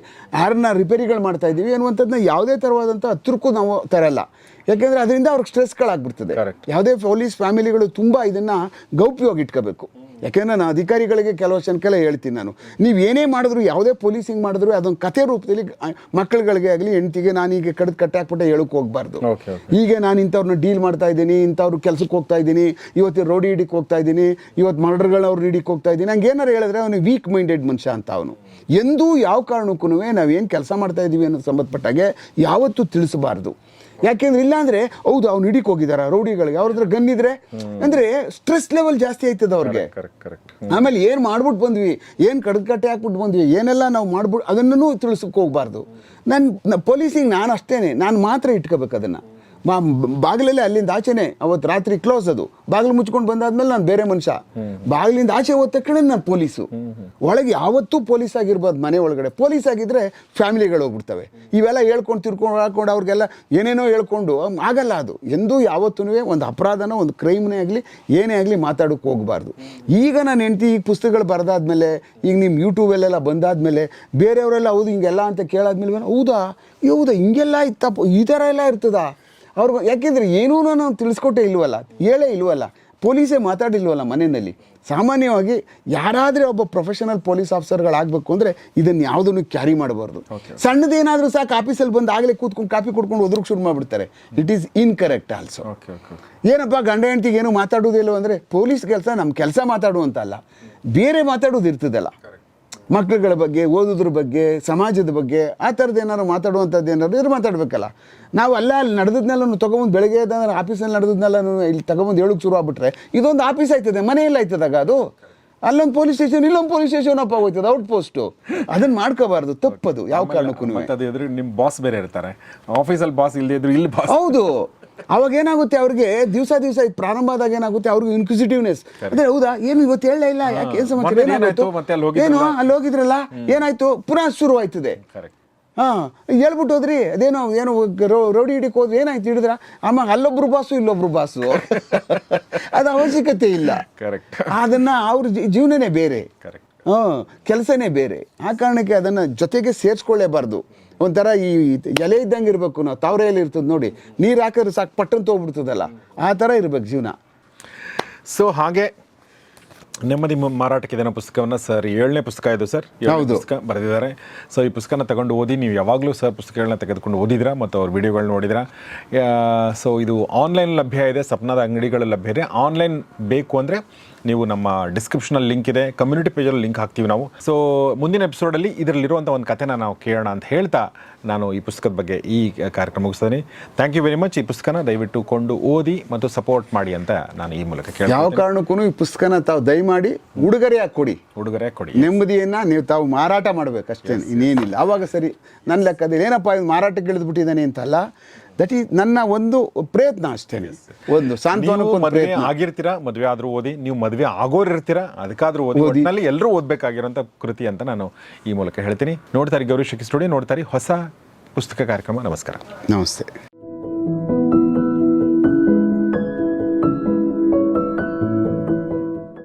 ಯಾರನ್ನ ರಿಪೇರಿಗಳು ಮಾಡ್ತಾ ಇದ್ದೀವಿ ಅನ್ನುವಂಥದ್ದನ್ನ ಯಾವುದೇ ಥರವಾದಂಥ ಹತ್ರಕ್ಕೂ ನಾವು ತರಲ್ಲ. ಯಾಕೆಂದರೆ ಅದರಿಂದ ಅವ್ರಿಗೆ ಸ್ಟ್ರೆಸ್ಗಳಾಗ್ಬಿಡ್ತದೆ. ಯಾವುದೇ ಪೊಲೀಸ್ ಫ್ಯಾಮಿಲಿಗಳು ತುಂಬ ಇದನ್ನು ಗೌಪ್ಯವಾಗಿ ಇಟ್ಕೋಬೇಕು. ಯಾಕೆಂದರೆ ನಾನು ಅಧಿಕಾರಿಗಳಿಗೆ ಕೆಲವು ಜನಕ್ಕೆಲ್ಲ ಹೇಳ್ತೀನಿ ನಾನು. ನೀವು ಏನೇ ಮಾಡಿದ್ರು ಯಾವುದೇ ಪೊಲೀಸಿಂಗ್ ಮಾಡಿದ್ರು ಅದೊಂದು ಕಥೆ ರೂಪದಲ್ಲಿ ಮಕ್ಕಳುಗಳಿಗೆ ಆಗಲಿ ಹೆಂಡತಿಗೆ ನಾನು ಈಗ ಕಡ್ದು ಕಟ್ಟಾಕ್ಬಿಟ್ಟೆ ಹೇಳಕ್ಕೆ ಹೋಗ್ಬಾರ್ದು. ಈಗ ನಾನು ಇಂಥವ್ರನ್ನ ಡೀಲ್ ಮಾಡ್ತಾ ಇದ್ದೀನಿ ಇಂಥವ್ರು ಕೆಲಸಕ್ಕೆ ಹೋಗ್ತಾ ಇದ್ದೀನಿ ಇವತ್ತು ರೋಡಿ ಹಿಡಿಕ್ ಹೋಗ್ತಾ ಇದ್ದೀನಿ ಇವತ್ತು ಮರ್ಡರ್ಗಳು ಅವ್ರು ಹಿಡಿಕ್ ಹೋಗ್ತಾ ಇದ್ದೀನಿ. ಹಂಗೆ ಏನಾರು ಹೇಳಿದ್ರೆ ಅವನು ವೀಕ್ ಮೈಂಡೆಡ್ ಮನುಷ್ಯ ಅಂತ ಅವನು. ಎಂದೂ ಯಾವ ಕಾರಣಕ್ಕೂ ನಾವೇನು ಕೆಲಸ ಮಾಡ್ತಾ ಇದ್ದೀವಿ ಅನ್ನೋದು ಸಂಬಂಧಪಟ್ಟಾಗೆ ಯಾವತ್ತೂ ತಿಳಿಸಬಾರ್ದು. ಯಾಕೆಂದ್ರೆ ಇಲ್ಲಾಂದ್ರೆ ಹೌದು ಅವ್ನು ಹಿಡಿಕ್ ಹೋಗಿದಾರ ರೌಡಿಗಳಿಗೆ. ಅವ್ರ ಹತ್ರ ಗನ್ ಇದ್ರೆ ಅಂದ್ರೆ ಸ್ಟ್ರೆಸ್ ಲೆವೆಲ್ ಜಾಸ್ತಿ ಆಯ್ತದ ಅವ್ರಿಗೆ. ಆಮೇಲೆ ಏನು ಮಾಡ್ಬಿಟ್ಟು ಬಂದ್ವಿ ಏನು ಕಡ್ಕಟ್ಟೆ ಹಾಕ್ಬಿಟ್ಟು ಬಂದ್ವಿ ಏನೆಲ್ಲ ನಾವು ಮಾಡ್ಬಿಟ್ಟು ಅದನ್ನೂ ತಿಳಿಸಕ್ ಹೋಗ್ಬಾರ್ದು. ನನ್ನ ಪೊಲೀಸಿಂಗ್ ನಾನು ಅಷ್ಟೇನೆ ನಾನು ಮಾತ್ರ ಇಟ್ಕೋಬೇಕು ಅದನ್ನು. ಮಾ ಬಾಗಿಲಲ್ಲೇ ಅಲ್ಲಿಂದ ಆಚೆನೆ ಅವತ್ತು ರಾತ್ರಿ ಕ್ಲೋಸ್ ಅದು. ಬಾಗಿಲು ಮುಚ್ಕೊಂಡು ಬಂದಾದ್ಮೇಲೆ ನಾನು ಬೇರೆ ಮನುಷ್ಯ. ಬಾಗಿಲಿಂದ ಆಚೆ ಹೋದ ತಕ್ಷಣ ನಾನು ಪೊಲೀಸು. ಒಳಗೆ ಯಾವತ್ತೂ ಪೊಲೀಸ್ ಆಗಿರ್ಬೋದು ಮನೆ ಒಳಗಡೆ. ಪೊಲೀಸ್ ಆಗಿದ್ರೆ ಫ್ಯಾಮಿಲಿಗಳು ಹೋಗ್ಬಿಡ್ತವೆ. ಇವೆಲ್ಲ ಹೇಳ್ಕೊಂಡು ತಿರ್ಕೊಂಡು ಹಾಕೊಂಡು ಅವ್ರಿಗೆಲ್ಲ ಏನೇನೋ ಹೇಳ್ಕೊಂಡು ಆಗಲ್ಲ ಅದು. ಎಂದೂ ಯಾವತ್ತೂ ಒಂದು ಅಪರಾಧನ ಒಂದು ಕ್ರೈಮ್ನೇ ಆಗಲಿ ಏನೇ ಆಗಲಿ ಮಾತಾಡೋಕೆ ಹೋಗಬಾರ್ದು. ಈಗ ನಾನು ಹೆಂಡ್ತಿ ಈಗ ಪುಸ್ತಕಗಳು ಬರೆದಾದ್ಮೇಲೆ ಈಗ ನಿಮ್ಮ ಯೂಟ್ಯೂಬಲ್ಲೆಲ್ಲ ಬಂದಾದ್ಮೇಲೆ ಬೇರೆಯವರೆಲ್ಲ ಹೌದು ಹಿಂಗೆಲ್ಲ ಅಂತ ಕೇಳಾದ್ಮೇಲೆ ಹೌದಾ? ಹೌದಾ? ಹಿಂಗೆಲ್ಲ ಇತ್ತಪ್ಪ. ಈ ಥರ ಎಲ್ಲ ಇರ್ತದಾ? ಅವ್ರಿಗೆ ಯಾಕೆಂದರೆ ಏನೂ ನಾನು ತಿಳಿಸ್ಕೊಟ್ಟೆ ಇಲ್ವಲ್ಲ ಹೇಳೇ ಇಲ್ವಲ್ಲ ಪೊಲೀಸೇ ಮಾತಾಡಿಲ್ವಲ್ಲ ಮನೆಯಲ್ಲಿ. ಸಾಮಾನ್ಯವಾಗಿ ಯಾರಾದರೆ ಒಬ್ಬ ಪ್ರೊಫೆಷನಲ್ ಪೊಲೀಸ್ ಆಫೀಸರ್ಗಳಾಗಬೇಕು ಅಂದರೆ ಇದನ್ನು ಯಾವುದನ್ನು ಕ್ಯಾರಿ ಮಾಡಬಾರ್ದು. ಸಣ್ಣದೇನಾದರೂ ಸಾಕು ಆಫೀಸಲ್ಲಿ ಬಂದು ಆಗಲೇ ಕೂತ್ಕೊಂಡು ಕಾಪಿ ಕುಡ್ಕೊಂಡು ಒದ್ರಕ್ಕೆ ಶುರು ಮಾಡಿಬಿಡ್ತಾರೆ. ಇಟ್ ಈಸ್ ಇನ್ಕರೆಕ್ಟ್ ಆಲ್ಸೋ ಏನಪ್ಪ ಗಂಡ ಹೆಂಡ್ತಿಗೆ ಏನು ಮಾತಾಡೋದಿಲ್ಲ ಅಂದರೆ ಪೊಲೀಸ್ ಕೆಲಸ ನಮ್ಮ ಕೆಲಸ ಮಾತಾಡುವಂತಲ್ಲ. ಬೇರೆ ಮಾತಾಡೋದು ಇರ್ತದಲ್ಲ. ಮಕ್ಕಳುಗಳ ಬಗ್ಗೆ ಓದೋದ್ರ ಬಗ್ಗೆ ಸಮಾಜದ ಬಗ್ಗೆ ಆ ಥರದ್ದು ಏನಾದ್ರು ಮಾತಾಡುವಂಥದ್ದು ಏನಾದ್ರು ಇದ್ರೆ ಮಾತಾಡಬೇಕಲ್ಲ. ನಾವು ಅಲ್ಲ ಅಲ್ಲಿ ನಡೆದದ್ನೆಲ್ಲ ತೊಗೊಂಬಂದು ಬೆಳಗ್ಗೆ ಅಂದ್ರೆ ಆಫೀಸಲ್ಲಿ ನಡೆದದ್ನೆಲ್ಲ ಇಲ್ಲಿ ತಗೊಂಬಂದು ಹೇಳಕ್ಕೆ ಶುರು ಆಗ್ಬಿಟ್ರೆ ಇದೊಂದು ಆಫೀಸ್ ಆಯ್ತದೆ ಮನೆಯಲ್ಲಿ ಆಯ್ತದಾಗ ಅದು. ಅಲ್ಲೊಂದು ಪೊಲೀಸ್ ಸ್ಟೇಷನ್ ಇಲ್ಲೊಂದು ಪೊಲೀಸ್ ಸ್ಟೇಷನ್ ಅಪ್ಪ ಹೋಗ್ತದೆ ಔಟ್ ಪೋಸ್ಟು ಅದನ್ನ ಮಾಡ್ಕೋಬಾರ್ದು ತಪ್ಪದು ಯಾವ ಕಾರಣಕ್ಕೂ ನಿಮ್ಮ ಬಾಸ್ ಬೇರೆ ಇರ್ತಾರೆ. ಆಫೀಸಲ್ಲಿ ಬಾಸ್ ಇಲ್ಲದೆ ಇದ್ರು ಇಲ್ಲಿ ಬಾಸ್ ಹೌದು. ಅವಾಗ ಏನಾಗುತ್ತೆ ಅವ್ರಿಗೆ ದಿವಸ ದಿವಸ ಇದು ಪ್ರಾರಂಭ ಆದಾಗ ಏನಾಗುತ್ತೆ ಅವ್ರಿಗೆ ಇನ್ಕ್ವಿಸಿಟಿವ್ನೆಸ್ ಅಂದ್ರೆ ಹೌದಾ? ಏನು ಇವತ್ತು ಹೇಳಲೇ ಇಲ್ಲ ಯಾಕೆ ಏನು ಸಮಾಚಾರ? ಮೊನ್ನೆ ಏನಾಯ್ತು? ಏನು? ಅಲ್ಲಿ ಹೋಗಿದ್ರಲ್ಲ? ಏನಾಯ್ತು? ಪುನಃ ಶುರು ಆಯ್ತದೆ ಹಾ ಹೇಳ್ಬಿಟ್ಟು ಹೋದ್ರಿ ಅದೇನೋ ಏನೋ ರೌಡಿ ಹಿಡಿಕ್ ಹೋದ್ರಿ ಏನಾಯ್ತು ಹಿಡಿದ್ರ? ಆಮೇಲೆ ಅಲ್ಲೊಬ್ರು ಬಾಸು ಇಲ್ಲೊಬ್ರು ಬಾಸು. <laughs> ಅದು ಅವಶ್ಯಕತೆ ಇಲ್ಲ. ಕರೆಕ್ಟ್ ಅದನ್ನ ಅವ್ರ ಜೀವನನೇ ಬೇರೆ. ಕರೆಕ್ಟ್ ಕೆಲಸನೇ ಬೇರೆ. ಆ ಕಾರಣಕ್ಕೆ ಅದನ್ನು ಜೊತೆಗೆ ಸೇರಿಸ್ಕೊಳ್ಳೇಬಾರ್ದು. ಒಂಥರ ಈ ಎಲೆ ಇದ್ದಂಗೆ ಇರಬೇಕು ನಾವು ತಾವರೆಯಲ್ಲಿ ಇರ್ತದೆ ನೋಡಿ. ನೀರು ಹಾಕಿದ್ರೆ ಸಾಕು ಪಟ್ಟಂತ ಹೋಗ್ಬಿಡ್ತದಲ್ಲ ಆ ಥರ ಇರಬೇಕು ಜೀವನ. ಸೊ ಹಾಗೆ ನೆಮ್ಮದಿ ಮಾರಾಟಕ್ಕೆ ಇದನ್ನ ಪುಸ್ತಕವನ್ನು ಸರ್ ಏಳನೇ ಪುಸ್ತಕ ಇದು ಸರ್. ಹೌದು. ಪುಸ್ತಕ ಬರೆದಿದ್ದಾರೆ. ಸೊ ಈ ಪುಸ್ತಕನ ತಗೊಂಡು ಓದಿ ನೀವು ಯಾವಾಗಲೂ ಸರ್ ಪುಸ್ತಕಗಳನ್ನ ತೆಗೆದುಕೊಂಡು ಓದಿದ್ರಾ ಮತ್ತು ಅವ್ರ ವಿಡಿಯೋಗಳು ನೋಡಿದ್ರಾ ಸೊ ಇದು ಆನ್ಲೈನ್ ಲಭ್ಯ ಇದೆ ಸಪ್ನಾದ ಅಂಗಡಿಗಳು ಲಭ್ಯ ಇದೆ. ಆನ್ಲೈನ್ ಬೇಕು ಅಂದರೆ ನೀವು ನಮ್ಮ ಡಿಸ್ಕ್ರಿಪ್ಷನಲ್ಲಿ ಲಿಂಕ್ ಇದೆ. ಕಮ್ಯುನಿಟಿ ಪೇಜಲ್ಲಿ ಲಿಂಕ್ ಹಾಕ್ತೀವಿ ನಾವು. ಸೊ ಮುಂದಿನ ಎಪಿಸೋಡಲ್ಲಿ ಇದರಲ್ಲಿರುವಂಥ ಒಂದು ಕಥೆನ ನಾವು ಕೇಳೋಣ ಅಂತ ಹೇಳ್ತಾ ನಾನು ಈ ಪುಸ್ತಕದ ಬಗ್ಗೆ ಈ ಕಾರ್ಯಕ್ರಮ ಮುಗಿಸ್ತೀನಿ. ಥ್ಯಾಂಕ್ ಯು ವೆರಿ ಮಚ್ ಈ ಪುಸ್ತಕನ ದಯವಿಟ್ಟು ಕೊಂಡು ಓದಿ ಮತ್ತು ಸಪೋರ್ಟ್ ಮಾಡಿ ಅಂತ ನಾನು ಈ ಮೂಲಕ ಕೇಳಿ ಯಾವ ಕಾರಣಕ್ಕೂ ಈ ಪುಸ್ತಕನ ತಾವು ದಯಮಾಡಿ ಉಡುಗೊರೆಯಾಗಿ ಕೊಡಿ. ಉಡುಗೊರೆ ಕೊಡಿ. ನೆಮ್ಮದಿಯನ್ನು ನೀವು ತಾವು ಮಾರಾಟ ಮಾಡಬೇಕು ಅಷ್ಟೇ ಇನ್ನೇನಿಲ್ಲ. ಅವಾಗ ಸರಿ ನನ್ನ ಲೆಕ್ಕದಲ್ಲಿ ಏನಪ್ಪ ಇದು ಮಾರಾಟಕ್ಕೆ ಇಳಿದ್ಬಿಟ್ಟಿದ್ದಾನೆ ಅಂತಲ್ಲ ದಟ್ ಈಸ್ ನನ್ನ ಒಂದು ಪ್ರಯತ್ನ ಅಷ್ಟೇ. ಒಂದು ಮದುವೆ ಆಗಿರ್ತೀರಾ? ಮದುವೆ ಆದ್ರೂ ಓದಿ. ನೀವು ಮದುವೆ ಆಗೋರ್ ಇರ್ತೀರಾ? ಅದಕ್ಕಾದ್ರೂ ಓದಿ. ಒಟ್ಟಿನಲ್ಲಿ ಎಲ್ಲರೂ ಓದಬೇಕಾಗಿರೋಂಥ ಕೃತಿ ಅಂತ ನಾನು ಈ ಮೂಲಕ ಹೇಳ್ತೀನಿ. ನೋಡ್ತಾರೆ ಗೌರಿ ಶಕಿ ಸ್ಟುಡಿಯೋ ನೋಡ್ತಾರೆ ಹೊಸ ಪುಸ್ತಕ ಕಾರ್ಯಕ್ರಮ. ನಮಸ್ಕಾರ. ನಮಸ್ತೆ.